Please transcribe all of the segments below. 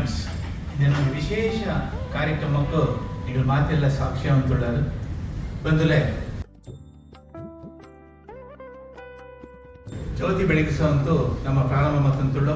Moments ನಮ್ಮ ವಿಶೇಷ ಕಾರ್ಯಕ್ರಮಕ್ಕೂ ನೀವು ಮಾತೆಲ್ಲ ಸಾಕ್ಷ್ಯ ಸಾಕ್ಷ್ಯವಂತುಳ್ಳರು ಬಂಧುಲೆ ಜ್ಯೋತಿ ಬೆಳಗಿಸುವಂತೂ ನಮ್ಮ ಪ್ರಾರಂಭ ಮತ್ತಂತುಳ್ಳು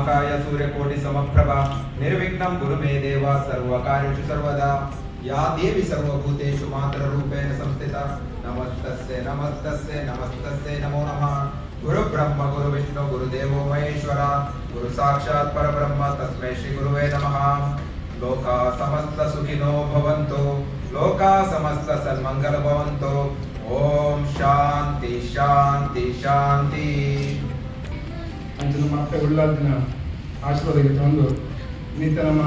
महाकाय समप्रभा निर्विघ्नं कुरु मे देवा सर्व सर्वकार्येषु सर्वदा। या देवी सर्वभूतेषु मातृरूपेण संस्थिता। नमस्तस्य नमस्तस्य नमस्तस्य नमो नमः। गुरु ब्रह्म, गुरु गुरुब्रह्म गुरुविष्णु गुरुदेवो महेश्वरा। गुरुसाक्षात् परब्रह्म, तस्मै श्री गुरुवे नमः। लोका समस्त सुखिनो भवन्तु। लोका समस्त सन्मंगल भवन्तु। ओम शांति शांति शांति अंजुम आपके उल्लाद ना ಆಶೀರ್ವಾದಕ್ಕೆ ತಂದು ನಿಂತ ನಮ್ಮ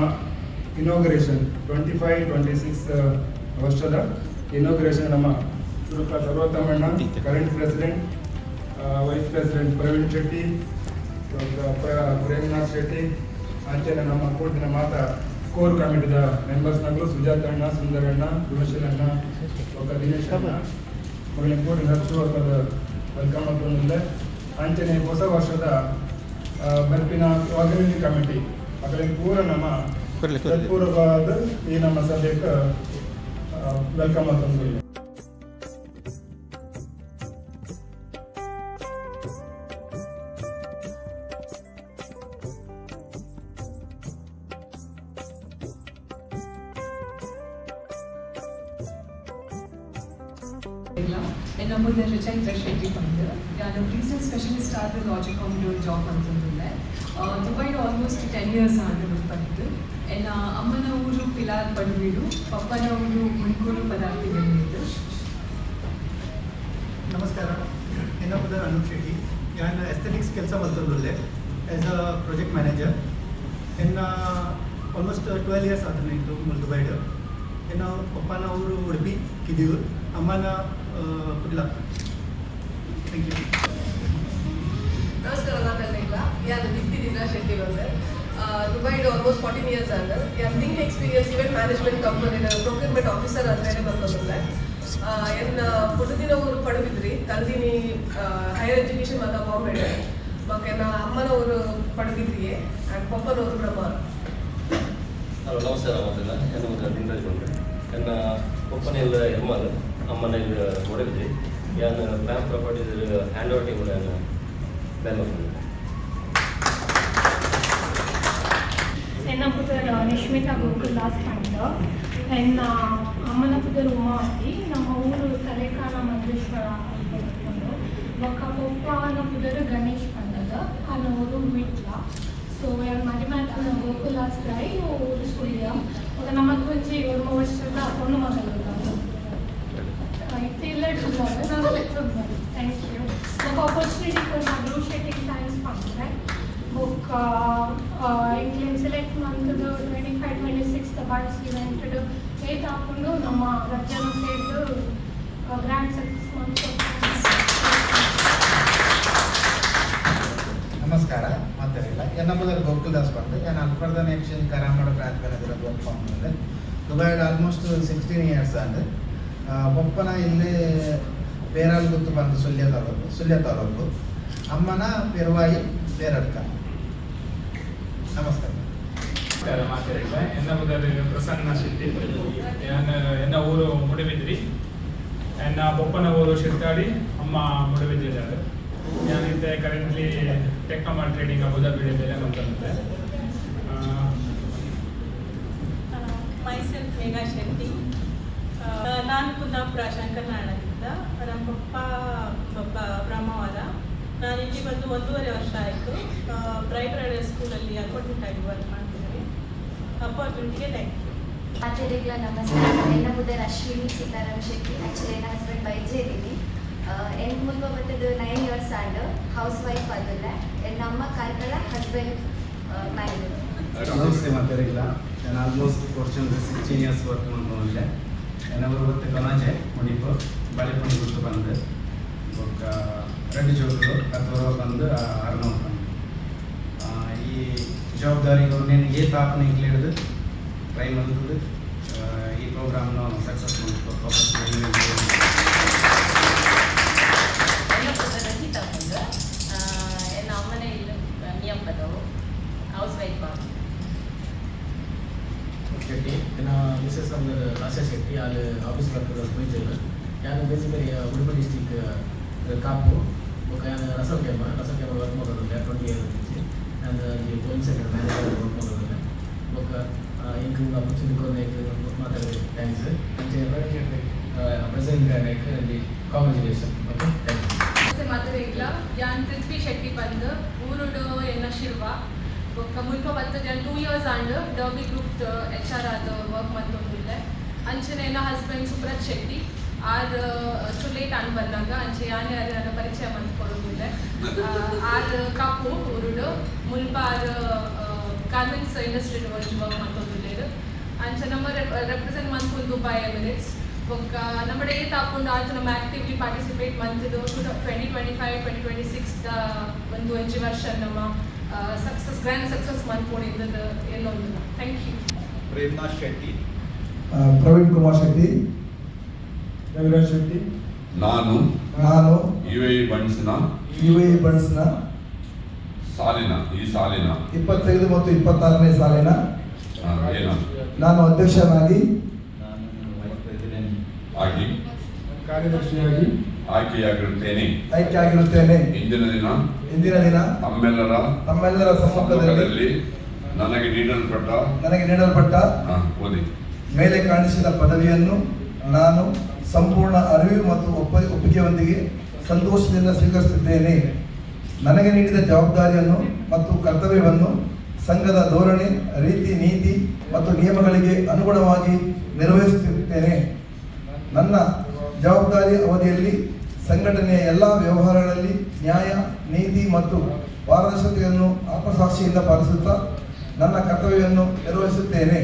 inauguration twenty five twenty six ವರ್ಷದ ಇನೋಗ್ರೇಷನ್ ನಮ್ಮ ತುರುಕ ಸರ್ವೋತ್ತಮಣ್ಣ current president vice president Praveen Shetty Premnath ಪ್ರ- ಪ್ರೇಮನಾಥ್ ಶೆಟ್ಟಿ ಅಂಚೆನೆ ನಮ್ಮ ಕೋರ್ಟಿನ ಮಾತ ಕೋರ್ ಕಮಿಟಿದ ಮೆಂಬರ್ಸ್ನಾಗಲು ಸುಜಾತ ಅಣ್ಣ ಸುಂದರಣ್ಣ ಅಣ್ಣ ಒಬ್ಬ ದಿನೇಶ್ ಅಣ್ಣ ಕೋರ್ಟಿನ ಕೂಡಿನ ಹಚ್ಚುವರ್ಗದ ವೆಲ್ಕಮ್ ಅಂತ ಅಂಚನೆ ಹೊಸ ವರ್ಷದ ಬರ್ಪಿನ ಆರ್ಗನೈಸಿಂಗ್ ಕಮಿಟಿ ಅದರಲ್ಲಿ ಪೂರ ನಮ್ಮ ಸತ್ಪೂರ್ವವಾದ ಈ ನಮ್ಮ ಸಭೆಗೆ ವೆಲ್ಕಮ್ ಆಗ್ತದೆ ಅಮ್ಮನ ಕುಡ್ಲ ಥ್ಯಾಂಕ್ ಯು ನಮಸ್ಕಾರ ನಾನು ಇಲ್ಲ ಯಾರು ದೀಪ್ತಿ ದಿನಾ ಶೆಟ್ಟಿ ಬಂದೆ ದುಬೈಡ್ ಆಲ್ಮೋಸ್ಟ್ ಫಾರ್ಟೀನ್ ಇಯರ್ಸ್ ಆದ ಯಾರು think experience event management company procurement officer ಅಂತೇಳಿ ಬಂದಿದ್ದೆ ಎನ್ನ ಪುಟದಿನ ಊರು ಪಡುಬಿದ್ರಿ ತಂದಿನಿ ಹೈಯರ್ ಎಜುಕೇಷನ್ ಮಾತ ಬಾಂಬೆ ಮತ್ತೆ ನಾ ಅಮ್ಮನ ಊರು ಪಡುಬಿದ್ರಿಯೇ ಆ್ಯಂಡ್ ಪಪ್ಪನ ಊರು ಬ್ರಹ್ಮಾರ್ ಹಲೋ ನಮಸ್ಕಾರ ಮೊದಲ ಎನ್ನ ನನ್ನ ಒಪ್ಪನೆಲ್ಲ ಎಮ್ಮಲ್ ಅಮ್ಮನೆಲ್ಲ ಹೊಡೆದಿದ್ದೆ ಯಾನು bank properties hand over table ನಾನು ಬ್ಯಾಂಕ್ ಎನ್ನ ಪುದರ್ ನಿಶ್ಮಿತಾ ಗೋಕುಲ್ದಾಸ್ ಪಂಡ ಎನ್ನ ಅಮ್ಮನ ಪುದರ್ ಉಮಾವತಿ ನಮ್ಮ ಊರು ತಲೆಕಾಲ ಮಂಜೇಶ್ವರ ಅಂದ್ಕೊಂಡು ఒక ಪಪ್ಪ ಅನ್ನ ಪುದರ್ ಗಣೇಶ್ ಪಂಡದ ಅನ್ನ ಊರು ವಿಟ್ಲ ಸೊ ಯಾರು ಮನೆ ಮಾತ್ರ ಗೋಕುಲ್ದಾಸ್ ರಾಯ್ ಊರು ಸುಳ್ಯ ఒక ನಮ್ಮದು ಮುಂಚೆ ಒಂದು ವರ್ಷದ ಒಂದು ಮಗಳು ರಜ್ಜನ ಸೇರಿದು ಗ್ರ್ಯಾಂಡ್ ಸಕ್ಸಸ್ ನಮಸ್ಕಾರ, ಮಾತಾಡಿಲ್ಲ. ಎನ್ನ ಮೊದಲು ಗೋಕುಲ್ದಾಸ್ ಬಂದು ನಾನು ಅಲ್ಫರ್ದನ್ ಎಕ್ಸ್ಚೇಂಜ್ ಕರಾಮಡ ಪ್ರಾಂತ್ಯದಲ್ಲಿ ವರ್ಕ್ ಮಾಡಿದೆ ದುಬೈಡ್ ಆಲ್ಮೋಸ್ಟ್ ಸಿಕ್ಸ್ಟೀನ್ ಇಯರ್ಸ್ ಅಂದ್ರೆ ಒಪ್ಪನ ಇಲ್ಲಿ ಬೇರಾಲ್ ಗೊತ್ತು ಬಂದು ಸುಲ್ಯ ತಾಲೂಕು ಸುಲ್ಯ ತಾಲೂಕು ಅಮ್ಮನ ಪೆರುವಾಯಿ ಬೇರಡ್ಕ ನಮಸ್ಕಾರ. ಮಾತಾಡಿದ್ದೆ ಎನ್ನ ಮೊದಲು ಪ್ರಸನ್ನ ಶೆಟ್ಟಿ. ಎನ್ನ ಊರು ಮುಡಿಬಿದ್ರಿ. ಎನ್ನ ಬೊಪ್ಪನ ಊರು ಶೆಟ್ಟಾಡಿ ಅಮ್ಮ ಮುಡಿಬಿದ್ದಿದ್ದಾರೆ. ನಾನಿದ್ದೆ ಕರೆಂಟ್ಲಿ ಟೆಕ್ನೋಮಾಲ್ ಟ್ರೇಡಿಂಗ್ ಅಬುದಾಬಿಡಿ ಬೆಲೆ ನೋಡ್ತಂತೆ ಮೈಸೆಲ್ಫ್ ಮೇಘಾ ಶೆಟ್ಟಿ. ನಾನು ಕುಂದಾಪುರ ಶಂಕರನಾರಾಯಣದಿಂದ ನಮ್ಮ ಪಪ್ಪ ಪಪ್ಪ ಬ್ರಹ್ಮವಾದ ನಾನು ಇಲ್ಲಿ ಬಂದು ಒಂದೂವರೆ ವರ್ಷ ಆಯಿತು. ಬ್ರೈಟ್ ರೈಡರ್ ಸ್ಕೂಲಲ್ಲಿ ಅಕೌಂಟೆಂಟ್ ಆಗಿ ವರ್ಕ್ ಅಪರ್ಚುನಿಟಿಗೆ ಥ್ಯಾಂಕ್ ಯು ಅತಿಥಿಗಳ ನಮಸ್ಕಾರ. ನನ್ನ ಮುದ್ದೆ ಅಶ್ವಿನಿ ಸೀತಾರಾಮ್ ಶೆಟ್ಟಿ ನನ್ನ ಹಸ್ಬೆಂಡ್ ಬೈ ಎಂಟು ಮುಲ್ಬ ಬತ್ತಿದ್ದು nine years and house wife ಅದಲ್ಲ ನಮ್ಮ ಕಾರ್ಕಳ ಹಸ್ಬೆಂಡ್ ಮ್ಯಾನೇಜ್ ನಮಸ್ತೆ ಮಾತಾಡಿಲ್ಲ ನಾನು almost fortune sixteen years work ಮಾಡ್ಕೊಂಡಿದ್ದೆ ನನಗೆ ಬರುತ್ತೆ ಕಲಾಜೆ ಬಂದು. ರೆಡ್ ಜೋಗಳು ಬಂದು ಅರ್ನೋರ್ ಜವಾಬ್ದಾರಿಗಳು ನಿನಗೆ ತಾಪನ ಇಲ್ಲಿ ಹಿಡಿದು ಟ್ರೈ ಬಂದಿದ್ದು ಈ ಪ್ರೋಗ್ರಾಮ್ನ ಸಕ್ಸಸ್ಫುಲ್ ರಂಜಿತ ಬಂದು ಎಲ್ಲ ಅಮ್ಮನೇ ಇಲ್ಲಿ ನಿಯಂಪದವು ಹೌಸ್ ವೈಫ್ ಶೆಟ್ಟಿ நான் மிஸ்ஸஸ் அந்த ராசா ಶೆಟ್ಟಿ ஆள் ஆஃபீஸ் ஒர்க்கு போயிட்டு யாரும் பேசிக்கலி உடுப்பு டிஸ்ட்ரிக்ட் காப்பு ஒரு ரசம் கேமரா ரசம் கேமரா ஒர்க் பண்ணுறது twenty year and zone centre manager ఒక ఇంక్రీజ్ ఆపర్చునిటీ కొన్ని మాట్లాడే థ్యాంక్స్ ప్రెసెంట్ గారికి ಕಾಂಗ್ರೆಚುಲೇಷನ್ ಓಕೆ ಮಾತ್ರ ಇಲ್ಲ ಯಾನ್ ಪೃಥ್ವಿ ಶೆಟ್ಟಿ ಬಂದು ಊರುಡು ಎನ್ನ ಶಿರ್ವ ಬೊಕ್ಕ ಮುಲ್ಪ ಬತ್ತ ಜನ two years and Derby group H R ಆದ ವರ್ಕ್ ಮಂತೊಂದಿಲ್ಲ ಅಂಚನೆ ಎಲ್ಲ ಹಸ್ಬೆಂಡ್ ಸುಬ್ರತ್ ಶೆಟ್ಟಿ ಆರ್ ಸುಲೇಟ್ ಅನ್ ಬಂದಾಗ ಅಂಚೆ ಯಾನೆ ಅದನ್ನ ಪರಿಚಯ ಮಾಡಿಕೊಳ್ಳುವುದಿಲ್ಲ ಆರ್ ಕಪ್ಪು ಉರುಡು ಮುಲ್ಪ ಆರ್ ಗಾರ್ಮೆಂಟ್ಸ್ ಇಂಡಸ್ಟ್ರಿಡ್ ವರ್ಕ್ ವರ್ಕ್ ಮಾಡ್ಕೊಂಡಿದ್ದೇರು ಅಂಚೆ ನಮ್ಮ ರೆಪ್ರೆಸೆಂಟ್ ಮಾಡ್ಕೊಂಡು ದುಬೈ ಎಮಿರೇಟ್ಸ್ ಒಕ್ಕ ನಮ್ಮ ಡೇ ತಾಕೊಂಡು ಆಚೆ ನಮ್ಮ actively participate ಮಂತಿದು twenty twenty five twenty twenty six the ಒಂದು ಅಂಜು ವರ್ಷ ನಮ್ಮ ಸಕ್ಸಸ್ ಗ್ರ್ಯಾಂಡ್ ಸಕ್ಸಸ್ ಮಾಡ್ಕೊಂಡಿದ್ದದ್ದು ಎಲ್ಲ ಒಂದು ಥ್ಯಾಂಕ್ ಯು ಪ್ರೇಮ್ನಾ ಶೆಟ್ಟಿ ಪ್ರವೀಣ್ ಕುಮಾರ್ ಶೆಟ್ಟಿ. ರವಿರಾಜ್ ಶೆಟ್ಟಿ. ನಾನು. ನಾನು. ಯು ಎ ಬಣ್ಸ್ನ. ಯು ಎ ಬಣ್ಸ್ನ. ಸಾಲಿನ ಈ ಸಾಲಿನ. ಇಪ್ಪತ್ತೈದು ಮತ್ತು ಇಪ್ಪತ್ತಾರನೇ ಸಾಲಿನ. ನಾನು ಅಧ್ಯಕ್ಷನಾಗಿ. ಆಗಿ. ಕಾರ್ಯದರ್ಶಿಯಾಗಿ. ಆಯ್ಕೆಯಾಗಿರುತ್ತೇನೆ. ಆಯ್ಕೆ ಆಗಿರುತ್ತೇನೆ ಇಂದಿನ ದಿನ. ಇಂದಿನ ದಿನ. ತಮ್ಮೆಲ್ಲರ ತಮ್ಮೆಲ್ಲರ ಸಮ್ಮುಖದಲ್ಲಿ. ನನಗೆ ನೀಡಲ್ಪಟ್ಟ. ನನಗೆ ನೀಡಲ್ಪಟ್ಟ. ಓದಿ. ಮೇಲೆ ಕಾಣಿಸಿದ ಪದವಿಯನ್ನು ನಾನು ಸಂಪೂರ್ಣ ಅರಿವು ಮತ್ತು ಒಪ್ಪ, ಒಪ್ಪಿಗೆಯೊಂದಿಗೆ ಸಂತೋಷದಿಂದ ಸ್ವೀಕರಿಸುತ್ತಿದ್ದೇನೆ. ನನಗೆ ನೀಡಿದ ಜವಾಬ್ದಾರಿಯನ್ನು ಮತ್ತು ಕರ್ತವ್ಯವನ್ನು ಸಂಘದ ಧೋರಣೆ, ರೀತಿ, ನೀತಿ ಮತ್ತು ನಿಯಮಗಳಿಗೆ ಅನುಗುಣವಾಗಿ ನಿರ್ವಹಿಸುತ್ತಿರುತ್ತೇನೆ. ನನ್ನ ಜವಾಬ್ದಾರಿ ಅವಧಿಯಲ್ಲಿ ಸಂಘಟನೆಯ ಎಲ್ಲ ವ್ಯವಹಾರಗಳಲ್ಲಿ ನ್ಯಾಯ, ನೀತಿ ಮತ್ತು ಪಾರದರ್ಶಕತೆಯನ್ನು ಆತ್ಮಸಾಕ್ಷಿಯಿಂದ ಪಾಲಿಸುತ್ತಾ ನನ್ನ ಕರ್ತವ್ಯವನ್ನು ನಿರ್ವಹಿಸುತ್ತೇನೆ.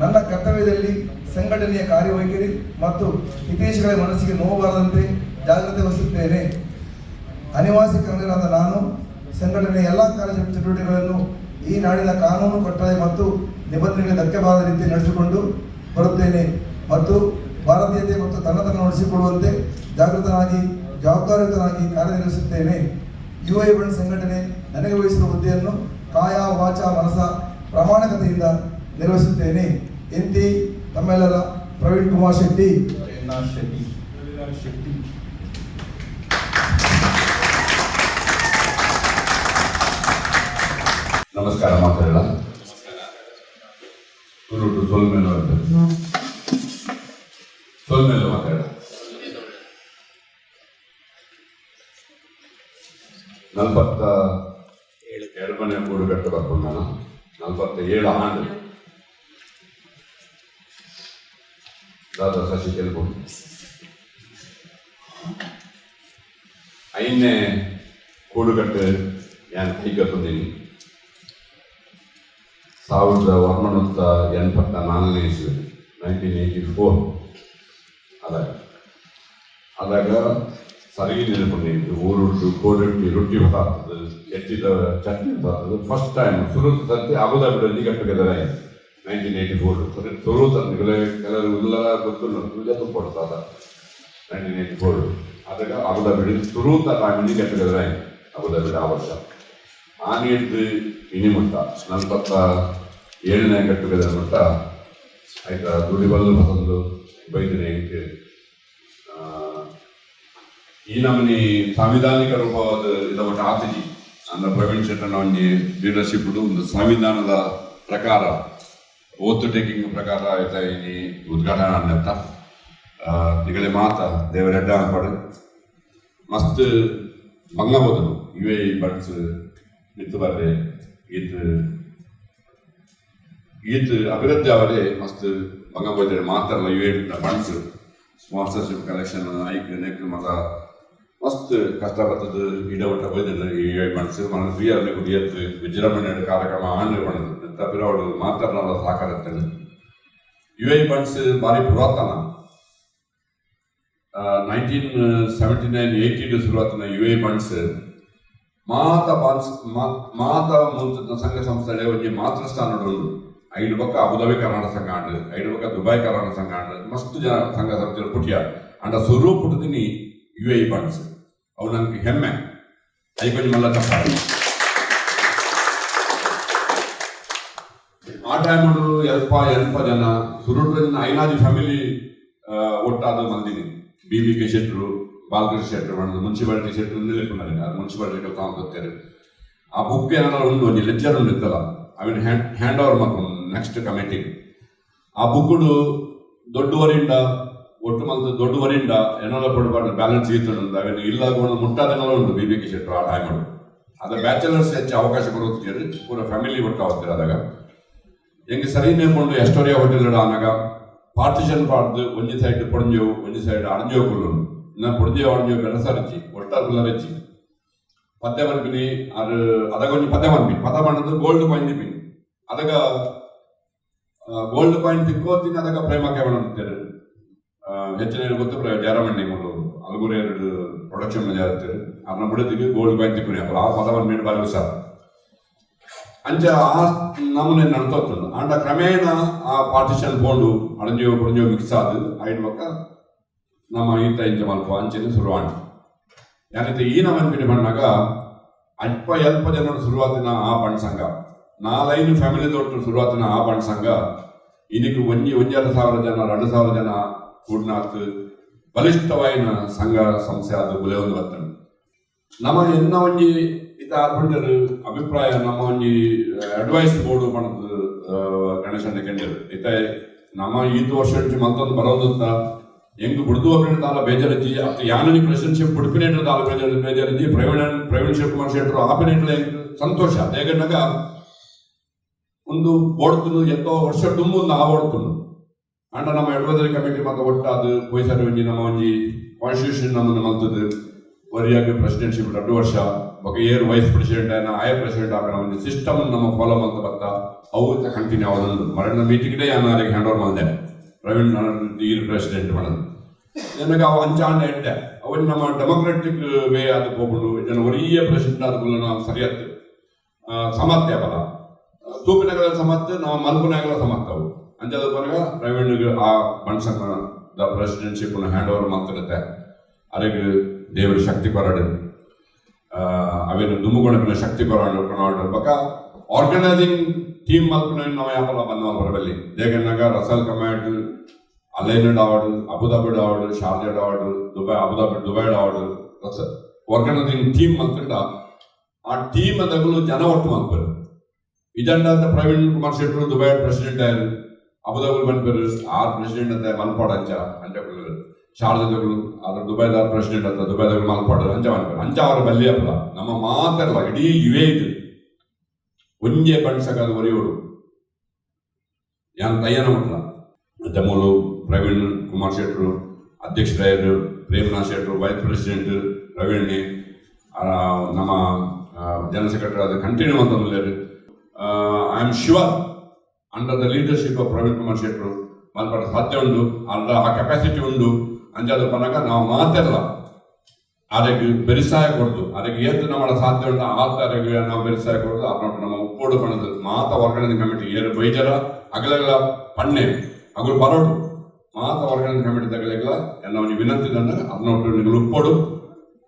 ನನ್ನ ಕರ್ತವ್ಯದಲ್ಲಿ ಸಂಘಟನೆಯ ಕಾರ್ಯವೈಖರಿ ಮತ್ತು ಹಿತೇಶಗಳ ಮನಸ್ಸಿಗೆ ನೋವು ಬಾರದಂತೆ ಜಾಗ್ರತೆ ವಹಿಸುತ್ತೇನೆ. ಅನಿವಾಸಿ ಕನ್ನಡರಾದ ನಾನು ಸಂಘಟನೆಯ ಎಲ್ಲ ಕಾರ್ಯ ಚಟುವಟಿಕೆಗಳನ್ನು ಈ ನಾಡಿನ ಕಾನೂನು ಕಟ್ಟಳೆ ಮತ್ತು ನಿಬಂಧನೆಗಳಿಗೆ ಧಕ್ಕೆ ಬಾರದ ರೀತಿ ನಡೆಸಿಕೊಂಡು ಬರುತ್ತೇನೆ ಮತ್ತು ಭಾರತೀಯತೆ ಮತ್ತು ತನ್ನತನ ನಡೆಸಿಕೊಳ್ಳುವಂತೆ ಜಾಗೃತನಾಗಿ, ಜವಾಬ್ದಾರಿಯುತನಾಗಿ ಕಾರ್ಯನಿರ್ವಹಿಸುತ್ತೇನೆ. ಯು ಐ ಬಣ್ ಸಂಘಟನೆ ನನಗೆ ವಹಿಸಿದ ಹುದ್ದೆಯನ್ನು ಕಾಯ ವಾಚ ಮನಸ ಪ್ರಾಮಾಣಿಕತೆಯಿಂದ ನಿರ್ವಹಿಸುತ್ತೇನೆ. ಇಂತಿ ತಮ್ಮೆಲ್ಲರ ಪ್ರವೀಣ್ ಕುಮಾರ್ ಶೆಟ್ಟಿ. ಶೆಟ್ಟಿ. ಶೆಟ್ಟಿ. ನಮಸ್ಕಾರ ಮಾತಾಡಲ್ಲ ಗುರುಟು ಅಂತ ಸೋಲ್ಮೇಲು ಮಾತಾಡ ನಲ್ವತ್ತ ಎರಡನೇ ಮೂರು ಗಂಟೆ ಬರ್ಕೊಂಡು ನಾನು ನಲ್ವತ್ತ ಏಳು ಆಂಡು ದಾದ ಶಶಿ ಕೇಳ್ಬೋದು ಐದನೇ ಕೂಡುಗಟ್ಟು ഞാൻ ಕೈಗತ್ತಂದೀನಿ ಸಾವಿರದ ಒಂಬೈನೂರ ಎಂಬತ್ತ ನಾಲ್ಕನೇ ಇಸ್ವಿ ನೈನ್ಟೀನ್ ಏಯ್ಟಿ ಫೋರ್ ಅದಾಗ ಅದಾಗ ಸರಿಗೆ ನೆನಪುಂಡು ಊರುಟ್ಟು ಕೋರೊಟ್ಟಿ ರೊಟ್ಟಿ ಹೊತ್ತಾಗ್ತದೆ ಎತ್ತಿದ ಚಟ್ನಿ ಹೊತ್ತಾಗ್ತದೆ ಫಸ್ಟ್ ಟೈಮ್ ಸುರತ್ ಸರ್ತಿ ಅಬುದಾಬಿಡಲ್ಲಿ ಗೆಟ್ ಟುಗೆದರ್ ಆಯ್ತು ನೈನ್ಟೀನ್ ಏಯ್ಟಿ ಫೋರ್ ಅಂತ ಕೆಲವರು ಎಲ್ಲ ಗೊತ್ತು ಪೂಜೆ ತುಂಬಿಡ್ತದ ನೈನ್ಟೀನ್ ಏಯ್ಟಿ ಫೋರ್ ಆದಾಗ ಅಬುದಾಬಿ ಸುರುತ ಟೈಮಲ್ಲಿ ಗೆಟ್ ಟುಗೆದರ್ ಆಯ್ತು. ಅಬುದಾಬಿಡ ಆ ವರ್ಷ. ಆನೆಯದ್ದು ಇನಿಮುಟ್ಟ ನಲ್ವತ್ತ ಏಳನೇ ಗೆಟ್ ಟುಗೆದರ್ ಮಟ್ಟ, ಆಯ್ತಾ ದುಡಿಬಲ್ಲು ಮತ್ತೊಂದು ಬೈದಿನ ಈ ನಮ್ಮನಿ ಸಾಂವಿಧಾನಿಕ ರೂಪವಾದ ಇದ ಒಟ್ಟು ಆತಿಜಿ ಅಂದ್ರೆ ಪ್ರವೀಣ್ ಶೆಟ್ಟನ ಒಂಜಿ ಲೀಡರ್ಶಿಪ್ ಒಂದು ಸಂವಿಧಾನದ ಪ್ರಕಾರ. ಓತ್ ಟೇಕಿಂಗ್ ಪ್ರಕಾರ ಆಯ್ತಾ ಈ ಉದ್ಘಾಟನೆ ಅನ್ನತ್ತ ನಿಗಳೆ ಮಾತ ದೇವರೆಡ್ಡ ಪಡು ಮಸ್ತ್ ಬಂಗ ಹೋದನು ಇವೇ ಬಡ್ಸ್ ಮಿತ್ತು ಬರ್ರೆ ಈತ್ ಈತ್ ಅಭಿವೃದ್ಧಿ ಅವರೇ ಮಸ್ತ್ ಬಂಗ ಹೋದ್ರೆ ಮಾತಾಡಲ್ಲ ಇವೇ ಬಣ್ಸ್ ಸ್ಪಾನ್ಸರ್ಶಿಪ್ ಕಲೆಕ್ಷನ್ ಐಕ್ ನೆಕ್ ಮತ ಮಸ್ತ್ ಕಷ್ಟಪಟ್ಟದು ಇಡವಟ್ಟ ಹೋಯ್ತು ಈ ಮನಸ್ಸು మన ಪ್ರಿಯರ್ಲಿ ಕುಡಿಯತ್ತು ವಿಜೃಂಭಣೆ ಕಾರ್ಯಕ್ರಮ ಆಂಡ್ ಬಂದದ್ದು ತಪ್ಪಿರೋಡು ಮಾತಾಡೋಲ್ಲ ಸಾಕಾಗತ್ತೆ ಯು ಐ ಬಾರಿ ಭಾರಿ ಪುರಾತನ. ನೈನ್ಟೀನ್ ಸೆವೆಂಟಿ ನೈನ್ ಏಯ್ಟಿ ಶುರುವಾತಿನ ಯು ಐ ಫಂಡ್ಸ್ ಮಾತ ಬಾನ್ಸ್ ಮಾತ ಮುಂಚಿನ ಸಂಘ ಸಂಸ್ಥೆ ಒಂಜಿ ಮಾತೃ ಸ್ಥಾನ ಐದು ಪಕ್ಕ ಅಬುದಾಬಿ ಕರ್ನಾಟಕ ಸಂಘ ಆಂಡ್ ಐದು ಪಕ್ಕ ದುಬೈ ಕರ್ನಾಟಕ ಸಂಘ ಆಂಡ್ ಮಸ್ತ್ ಜನ ಸಂಘ ಸಂಸ್ಥೆಗಳು ಪುಟಿಯ. ಅಂಡ ಸ್ವರೂಪ ಪುಟ್ಟದಿನಿ ಯು ಐ ಫಂಡ್ಸ್ ಅವು ನನಗೆ ಹೆಮ್ಮೆ. ಐ ಕೊಂಚ ಮಲ್ಲ ತಪ್ಪಾಡಿ ಆ ಟೈಮಡು ಎಲ್ಪ ಎಲ್ಪ ಜನ. ಸುರುಟ್ರಿನ ಐನಾದಿ ಫ್ಯಾಮಿಲಿ ಒಟ್ಟಾದ ಮಂದಿನಿ ಬಿ ಬಿ ಕೆ ಶೆಟ್ರು, ಬಾಲಕೃಷ್ಣ ಶೆಟ್ರು ಮಾಡಿದ್ರು. ಮುನ್ಸಿಪಾಲಿಟಿ ಶೆಟ್ರು ನಿಲ್ಲಿಕೊಂಡಾರೆ. ಅದು ಮುನ್ಸಿಪಾಲಿಟಿ ಗೊತ್ತೇನೆ ಆ ಬುಕ್ ಏನಾದ್ರು ಉಂಡು ಒಂದು ಲೆಕ್ಚರ್ ಉಂಡು ಇತ್ತಲ್ಲ ಹ್ಯಾಂಡ್ ಹ್ಯಾಂಡ್ ಓವರ್ ಮಾಡ್ಕೊಂಡು ನೆಕ್ಸ್ಟ್ ಕಮಿಟಿ ಆ ಬುಕ್ಕುಡು ದೊಡ್ಡವರಿಂದ, ಒಟ್ಟು ಮಂದಿ ದೊಡ್ಡವರಿಂದ ಏನಾದ್ರು ಕೊಡಬಾರ್ದು ಬ್ಯಾಲೆನ್ಸ್ ಇತ್ತು ಅವೇನು ಇಲ್ಲ ಮುಟ್ಟಾದೆಲ್ಲ ಉಂಟು ಬಿ ಬಿ ಕೆ ಶೆಟ್ರು ಆ ಟೈಮ್ ಅದು ಬ್ಯಾಚುಲರ್ಸ್ ಹೆಚ್ಚು ಅವಕಾಶ ಕೊಡುತ್ತೀರಿ ಪೂರ ಫ್ಯಾಮಿಲಿ ಒಟ್ಟು ಹೋಗ್ತಿರೋದಾಗ ಹೆಂಗೆ ಸರಿ ನೇಮಕೊಂಡು ಎಸ್ಟೋರಿಯಾ ಹೋಟೆಲ್ ಆನಾಗ ಪಾರ್ಟಿಷನ್ ಪಾಡ್ದು ಒಂಜಿ ಸೈಡ್ ಪೊಡಂಜೇವು ಒಂಜಿ ಸೈಡ್ ಅಡಂಜೇವು ಕುಲ್ಲು ನಾ ಪೊಡಂಜೇವು ಅಡಂಜೇವು ಬೆರಸರಿಚಿ ಒಟ್ಟಾರು ಕುಲ್ಲರಿಚಿ ಪದ್ಯ ಮನ್ಪಿನಿ ಅದು ಅದಾಗ ಒಂಜಿ ಪದ್ಯ ಮನ್ಪಿ ಪದ ಮಣ್ಣದು ಗೋಲ್ಡ್ ಕಾಯಿನ್ ತಿಪ್ಪಿನಿ ಅದಾಗ ಗೋಲ್ಡ್ ಕಾಯಿನ್ ತಿಕ್ಕೋತಿನ ಅದಾಗ ಪ್ರೇಮಕ್ಕೆ ಮಾಡ್ತಾರೆ ಹೆಚ್ಚಿನ ಗೊತ್ತು ಪ್ರ ಜಾರಮಣ್ಣಿ ಮೂರು ಅಲ್ಗುರು ಎರಡು ಪ್ರೊಡಕ್ಷನ್ ಮಜಾ ಇರ್ತಾರೆ ಅದನ್ನ ಬಿಡೋದಿಗೆ ಗೋಲ್ಡ್ ಕಾಯಿನ್ ತಿಕ್ಕಿನಿ ಆ ಪದವನ್ನು ಮೀನು ಬಾರಿ ಸರ್ ಅಂಚ ಆ ನಮೂನೆ ನಡ್ತೋಗ್ತದೆ ಅಂಡ ಕ್ರಮೇಣ ಆ ಪಾರ್ಟಿಷನ್ ಬೋಂಡು ಅಡಂಜೋ ಪುಡಂಜೋ ಮಿಕ್ಸ್ ಆದ ಐದು ಪಕ್ಕ ನಮ್ಮ ಈತ ಇಂಚ ಮಲ್ಪ ಅಂಚನೆ ಶುರುವಾಂಡ ಯಾಕಂದ್ರೆ ಈ ನಮ್ಮ ಅನ್ಪಿನಿ ಬಂದಾಗ ಅಲ್ಪ ಎಲ್ಪ ಜನರು ಶುರುವಾತಿನ ಆ ಬಣ್ಣ ಸಂಘ ನಾಲೈದು ಫ್ಯಾಮಿಲಿ ದೊಡ್ಡ ಶುರುವಾತಿನ ಆ ಬಣ್ಣ ಸಂಘ ಇದಕ್ಕೆ ಒಂಜಿ ಒಂಜೆರಡು ಸಾವಿರ ಜನ ಎರಡು ಸಾವಿರ ಜನ ಕೂಡ್ನಾತ್ ಬಲಿಷ್ಠವಾಯಿನ ಸಂಘ ಸಂಸ್ಥೆ ಅದು ಗುಲೆ ಒಂದು ಬರ್ತದೆ ನಮ್ಮ ಎನ್ನ ಒಂಜಿ ಇತ ಆರ್ಬಿಟರ್ ಅಭಿಪ್ರಾಯ, ನಮ್ಮ ಒಂಜಿ ಅಡ್ವೈಸ್ ಬೋರ್ಡ್ ಪಣದ ಗಣೇಶ ಕೆಂಡರು. ಇತ ನಮ್ಮ ಈತ ವರ್ಷ ಮತ್ತೊಂದು ಬರೋದು ಅಂತ. ಹೆಂಗ್ ಬಿಡ್ದು ಅಪ್ಪಿನ ತಾಲ ಬೇಜಾರಜ್ಜಿ ಅತ್ತ ಯಾನನಿ ಪ್ರೆಸಿಡೆನ್ಶಿಪ್ ಬಿಡ್ಪಿನೇಟ್ರ ತಾಲ ಬೇಜಾರ ಬೇಜಾರಜ್ಜಿ ಪ್ರೈವೇಟ್ ಶೆಟ್ಟರು ಆಪಿನೇಟ್ಲ ಸಂತೋಷ. ಹೇಗನ್ನಾಗ ಒಂದು ಓಡ್ತುನು ಎತ್ತೋ ವರ್ಷ ತುಂಬ ಒಂದು ಆ ಓಡ್ತುನು ಅಂಡ ನಮ್ಮ ಅಡ್ವೈಸರಿ ಕಮಿಟಿ ಮತ್ತೆ ಒಟ್ಟಾದು ಪೊಯ್ಸರ್ ಒಂಜಿ ನಮ್ಮ ಒಂಜಿ ಕಾನ್ಸ್ಟಿಟ್ಯೂಷನ್ ನಮ್ಮನ್ನು ಮಲ್ತದ್ದು ವರಿಯಾಗಿ ಪ್ರೆಸಿಡೆನ್ಶಿಪ್ ಎರಡು ವರ್ಷ ಬೊಕ ಏರ್ ವೈಸ್ ಪ್ರೆಸಿಡೆಂಟ್ ಆಯ್ನ ಆಯ ಪ್ರೆಸಿಡೆಂಟ್ ಆಗ ಒಂದು ಸಿಸ್ಟಮ್ ನಮ್ಮ ಫಾಲೋ ಮಾಡ್ತಾ ಬರ್ತಾ, ಅವು ಕಂಟಿನ್ಯೂ ಆಗೋದು ಮರಣ ಮೀಟಿಂಗ್ಡೇ ನಾನು ಅದಕ್ಕೆ ಹ್ಯಾಂಡ್ ಓವರ್ ಮಾಡಿದೆ. ಪ್ರವೀಣ್ ಈರ್ ಪ್ರೆಸಿಡೆಂಟ್ ಮಾಡೋದು ನನಗೆ ಅವು ಅಂಚಾಂಡ ಎಂಟೆ ಅವನ್ ನಮ್ಮ ಡೆಮೊಕ್ರೆಟಿಕ್ ವೇ ಆದ ಹೋಗ್ಬಿಟ್ಟು ಜನ ಒರಿಯ ಪ್ರೆಸಿಡೆಂಟ್ ಆದಕ್ಕೂ ನಾವು ಸರಿಯತ್ತು ಸಮರ್ಥ್ಯ ಬಲ ತೂಪಿನಗಳ ಸಮರ್ಥ, ನಾವು ಮಲ್ಪನಗಳ ಸಮರ್ಥವು ಅಂಚದ ಬರಗ ಪ್ರವೀಣ್ಗೆ ಆ ಮನುಷ್ಯನ ಪ್ರೆಸಿಡೆನ್ಶಿಪ್ ಹ್ಯಾಂಡ್ ಓವರ್ ಮಾಡ್ತಿರುತ್ತೆ. ಅದಕ್ಕೆ ದೇವರು ಶಕ್ತಿ ಕೊರಡು ಅವೇನು ದುಮ್ಮುಗೊಣಪಿನ ಶಕ್ತಿ ಕೊರಡು ಕೊರಡು ಬಕ ಆರ್ಗನೈಸಿಂಗ್ ಟೀಮ್ ಮಲ್ಪನ ನಾವು ಯಾಪಲ್ಲ ಬಂದ ಬರಬಲ್ಲಿ ದೇಗನ್ನಾಗ ರಸಲ್ ಕಮಾಂಡ್ ಅಲೈನಡ್ ಅವಾರ್ಡ್ ಅಬುದಾಬಿಡ್ award ಶಾರ್ಜಾಡ್ award Dubai Abu Dhabi Dubai award ರಸ ಆರ್ಗನೈಸಿಂಗ್ ಟೀಮ್ ಮಲ್ಕೊಂಡ ಆ ಟೀಮ್ ಅದಗಳು ಜನ ಒಟ್ಟು ಮಲ್ಪರು ಇದಂಡ ಪ್ರವೀಣ್ ಕುಮಾರ್ ಶೆಟ್ರು ದುಬೈ ಪ್ರೆಸಿಡೆಂಟ್ ಆಯ್ರು ಅಬುದಾಬಿ ಬಂದ್ಬರು ಆರ್ ಪ್ರೆಸಿಡೆಂಟ್ ಅಂತ ಮಲ್ಪಾಡ ಅಂಚ ಅಂಚ ಶಾರದಗಳು ಅದ್ರ ದುಬೈದ ಪ್ರೆಸಿಡೆಂಟ್ ಅಂತ ದುಬೈದಾಗ ಮಲ್ಪಾಡು ಅಂಚ ಮಾಡ್ತಾರೆ ಅಂಚ ಅವರ ಬಲ್ಲಿ ಅಲ್ಲ. ನಮ್ಮ ಮಾತಾಡಲ್ಲ ಇಡೀ ಯುವೇ ಇದು. ಒಂಜೆ ಬಣ್ಸಕಾದ ಒರಿಯೋಡು. ಯಾನ್ ತಯ್ಯನ ಮಟ್ಲ ದಮೋಲು ಪ್ರವೀಣ್ ಕುಮಾರ್ ಶೆಟ್ರು ಅಧ್ಯಕ್ಷರಾಯರು ಪ್ರೇಮನಾಥ್ ಶೆಟ್ರು ವೈಸ್ ಪ್ರೆಸಿಡೆಂಟ್ ಪ್ರವೀಣ್ ನಮ್ಮ ಜನರಲ್ ಸೆಕ್ರೆಟರಿ ಅದು ಕಂಟಿನ್ಯೂ ಅಂತ I am sure under the leadership of Praveen Kumar ಶೆಟ್ರು ಮಲ್ಪಡ ಸಾಧ್ಯ ಉಂಡು ಅಲ್ಲ, ಆ ಕೆಪಾಸಿಟಿ ಉಂಡು ಪನಗ ನಾವು ಮಾತಾಡಲ್ಲ ಅದಕ್ಕೆ ಬೆರಿಸಾಯ ಕೊಡ್ದು ಅದಕ್ಕೆ ಏತು ನಮ್ಮ ಸಾಧ್ಯ ಉಂಟು ಆತ ಆರೋಗ್ಯ ನಾವು ಬೆರಿಸಾಯ ಕೊಡ್ದು ಅಪ್ಪ ನಮ್ಮ ಉಪ್ಪೋಡು ಬಣ್ಣದ ಮಾತ ಆರ್ಗನೈಸಿಂಗ್ ಕಮಿಟಿ ಏನು ಬೈಜರ ಅಗಲಗಳ ಪಣ್ಣೆ, ಅಗಲು ಬರೋಡು ಮಾತ ಆರ್ಗನೈಸಿಂಗ್ ಕಮಿಟಿ ತಗಲಿಗಳ ಒಂದು ವಿನಂತಿ ತಂದಾಗ ಅದನ್ನೊಟ್ಟು ನಿಗಲು ಉಪ್ಪೋಡು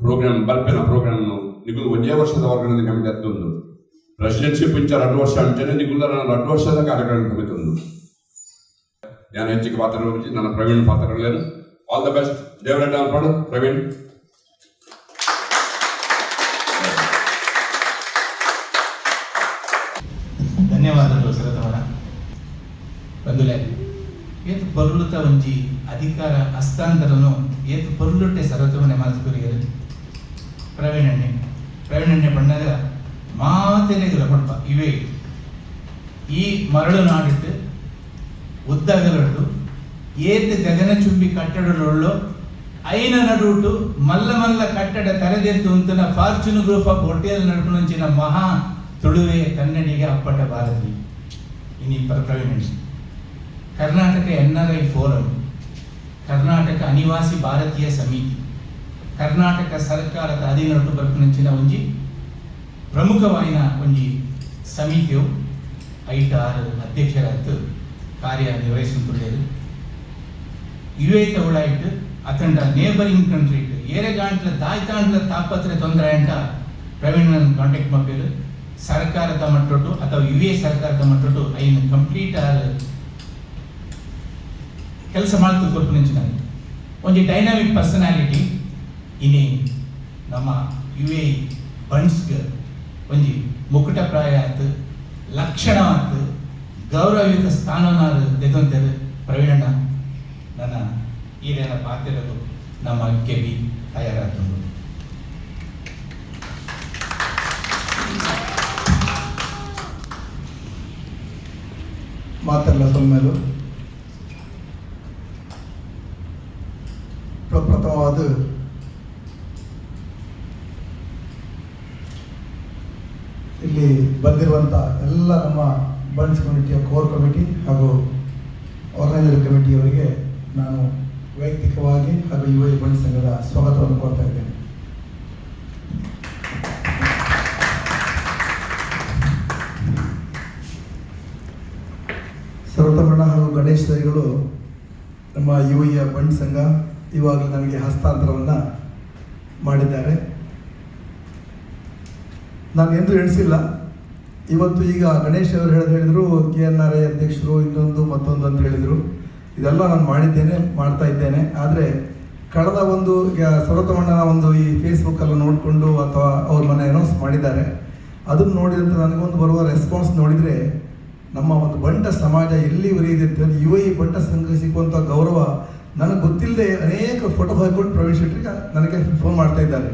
ಪ್ರೋಗ್ರಾಮ್ ಬರ್ಪಿನ ಪ್ರೋಗ್ರಾಮ್ ನಿಗಲು ಒಂದೇ ವರ್ಷದ ಆರ್ಗನೈಸಿಂಗ್ ಕಮಿಟಿ ಹತ್ತೊಂದು ಪ್ರೆಸಿಡೆನ್ಶಿಪ್ ಇಂಚ ಎರಡು ವರ್ಷ ಅಂಚನೆ ನಿಗುಲ್ಲ ಎರಡು ವರ್ಷದ ಕಾರ್ಯಕ್ರಮ ಸಮಿತಿ ಒಂದು ನಾನು ಹೆಚ್ಚಿಗೆ ಪಾತ್ರ ನನ್ನ ಪ್ರವೀಣ್ ಪಾತ್ರಗಳೇನು? ಆಲ್ ದ ಬೆಸ್ಟ್ ದೇವರ ಅನ್ಪಾಡು ಪ್ರವೀಣ್ ಧನ್ಯವಾದಗಳು ಸರತವರ ಬಂದುಲೆ ಏತು ಪೊರ್ಲುತ ಒಂಜಿ ಅಧಿಕಾರ ಹಸ್ತಾಂತರನು ಏತು ಪೊರ್ಲುಟ್ಟೆ ಸರತವನೆ ಮಾತುಕರಿಯರು ಪ್ರವೀಣಣ್ಣೆ ಪ್ರವೀಣಣ್ಣೆ ಬಣ್ಣದ ಮಾತೆರೆಗಳ ಪಡ್ಪ, ಇವೇ. ಈ ಮರಳು ನಾಡಿಟ್ಟು ಉದ್ದಗಲಟ್ಟು ಏತ್ ಗಗನಚುಂಬಿ ಕಟ್ಟಡಲೊಳ್ಳು ಐನ ನಡುಟು ಮಲ್ಲ ಮಲ್ಲ ಕಟ್ಟಡ ತರದೆತ್ತು ಅಂತನ ಫಾರ್ಚೂನ್ ಗ್ರೂಪ್ ಆಫ್ ಹೋಟೆಲ್ ನಡುಪುನಂಚಿನ ಮಹಾ ತುಳುವೆ ಕನ್ನಡಿಗೆ ಅಪ್ಪಟ ಭಾರತಿ ಇನಿ Praveen Karnataka N R I forum Karnataka ಅನಿವಾಸಿ ಭಾರತೀಯ ಸಮಿತಿ ಕರ್ನಾಟಕ ಸರ್ಕಾರದ ಅಧೀನಟ್ಟು ಬರ್ಪುನಂಚಿನ ಒಂಜಿ ಪ್ರಮುಖವಾಯಿನ ಒಂಜಿ ಸಮಿತಿಯು ಐಟ ಆರು ಅಧ್ಯಕ್ಷರಾಯ್ತು ಕಾರ್ಯ ನಿರ್ವಹಿಸುತ್ತಿದ್ದೇವೆ ಯುಎತ ಉಳಾಯ್ತು ಅತಂಡ ನೇಬರಿಂಗ್ ಕಂಟ್ರಿ ಏರೆಗಾಂಟ್ಲ ದಾಯ್ತಾಂಡ್ಲ ತಾಪತ್ರೆ ತೊಂದರೆ ಅಂತ ಪ್ರವೀಣ್ ಕಾಂಟ್ಯಾಕ್ಟ್ ಮಕ್ಕಳು ಸರ್ಕಾರದ ಮಟ್ಟೊಟ್ಟು ಅಥವಾ ಯು ಸರ್ಕಾರದ ಮಟ್ಟೊಟ್ಟು ಐನು ಕಂಪ್ಲೀಟ್ ಕೆಲಸ ಮಾಡ್ತು ಕೊರ್ಪುನಂಚಿನ ಒಂಜಿ ಡೈನಾಮಿಕ್ ಪರ್ಸನಾಲಿಟಿ ಇನಿ ನಮ್ಮ ಯು ಎ ಬನ್ಸ್ಗೆ ಒಂಜಿ ಮುಕುಟಪ್ರಾಯ ಆತು ಲಕ್ಷಣ ಆತು ಗೌರವಯುತ ಸ್ಥಾನವನ್ನ ತೆಗೊಂತರು ಪ್ರವೀಣಣ್ಣ. ನನ್ನ ಈರೇನ ಪಾತ್ರರು ನಮ್ಮ ಕೆಬಿ ತಯಾರಾಗ್ತದೆ ಮಾತೆಲ್ಲ ಸೊಮ್ಮೆಲು. ಪ್ರಪ್ರಥಮವಾದ ಇಲ್ಲಿ ಬಂದಿರುವಂಥ ಎಲ್ಲ ನಮ್ಮ ಬಂಡ್ಸ್ ಕಮಿಟಿಯ ಕೋರ್ ಕಮಿಟಿ ಹಾಗೂ ಆರ್ಗನೈಸರ್ ಕಮಿಟಿಯವರಿಗೆ ನಾನು ವೈಯಕ್ತಿಕವಾಗಿ ಹಾಗೂ ಯುವ ಯುವ ಸಂಘದ ಸ್ವಾಗತವನ್ನು ಕೋರ್ತಾ ಇದ್ದೇನೆ. ಸರ್ವತಮಣ್ಣ ಹಾಗೂ ಗಣೇಶ್ ಸರಿಗಳು ನಮ್ಮ ಯುವಿಯ ಬಂಡ್ ಸಂಘ ಇವಾಗ ನನಗೆ ಹಸ್ತಾಂತರವನ್ನು ಮಾಡಿದ್ದಾರೆ. ನಾನು ಎಂದು ಎಣಿಸಿಲ್ಲ. ಇವತ್ತು ಈಗ ಗಣೇಶ್ ಅವರು ಹೇಳಿದರು, ಕೆ ಎನ್ ಆರ್ ಐ ಅಧ್ಯಕ್ಷರು, ಇನ್ನೊಂದು ಮತ್ತೊಂದು ಅಂತ ಹೇಳಿದರು. ಇದೆಲ್ಲ ನಾನು ಮಾಡಿದ್ದೇನೆ, ಮಾಡ್ತಾ ಇದ್ದೇನೆ. ಆದರೆ ಕಳೆದ ಒಂದು ಸರತಮಣ್ಣನ ಒಂದು ಈ ಫೇಸ್ಬುಕ್ಕಲ್ಲಿ ನೋಡಿಕೊಂಡು ಅಥವಾ ಅವ್ರ ಮನೆ ಅನೌನ್ಸ್ ಮಾಡಿದ್ದಾರೆ. ಅದನ್ನು ನೋಡಿದಂತ ನನಗೊಂದು ಬರುವ ರೆಸ್ಪಾನ್ಸ್ ನೋಡಿದರೆ ನಮ್ಮ ಒಂದು ಬಂಟ ಸಮಾಜ ಎಲ್ಲಿವರೆಗಿದೆ ಅಂತ ಯುವ ಈ ಬಂಟ ಸಂಘಕ್ಕೆ ಸಿಕ್ಕುವಂಥ ಗೌರವ ನನಗೆ ಗೊತ್ತಿಲ್ಲದೆ ಅನೇಕ ಫೋಟೋ ಹಾಕೊಂಡು ಪ್ರವೇಶ ನನಗೆ ಫೋನ್ ಮಾಡ್ತಾ ಇದ್ದಾರೆ.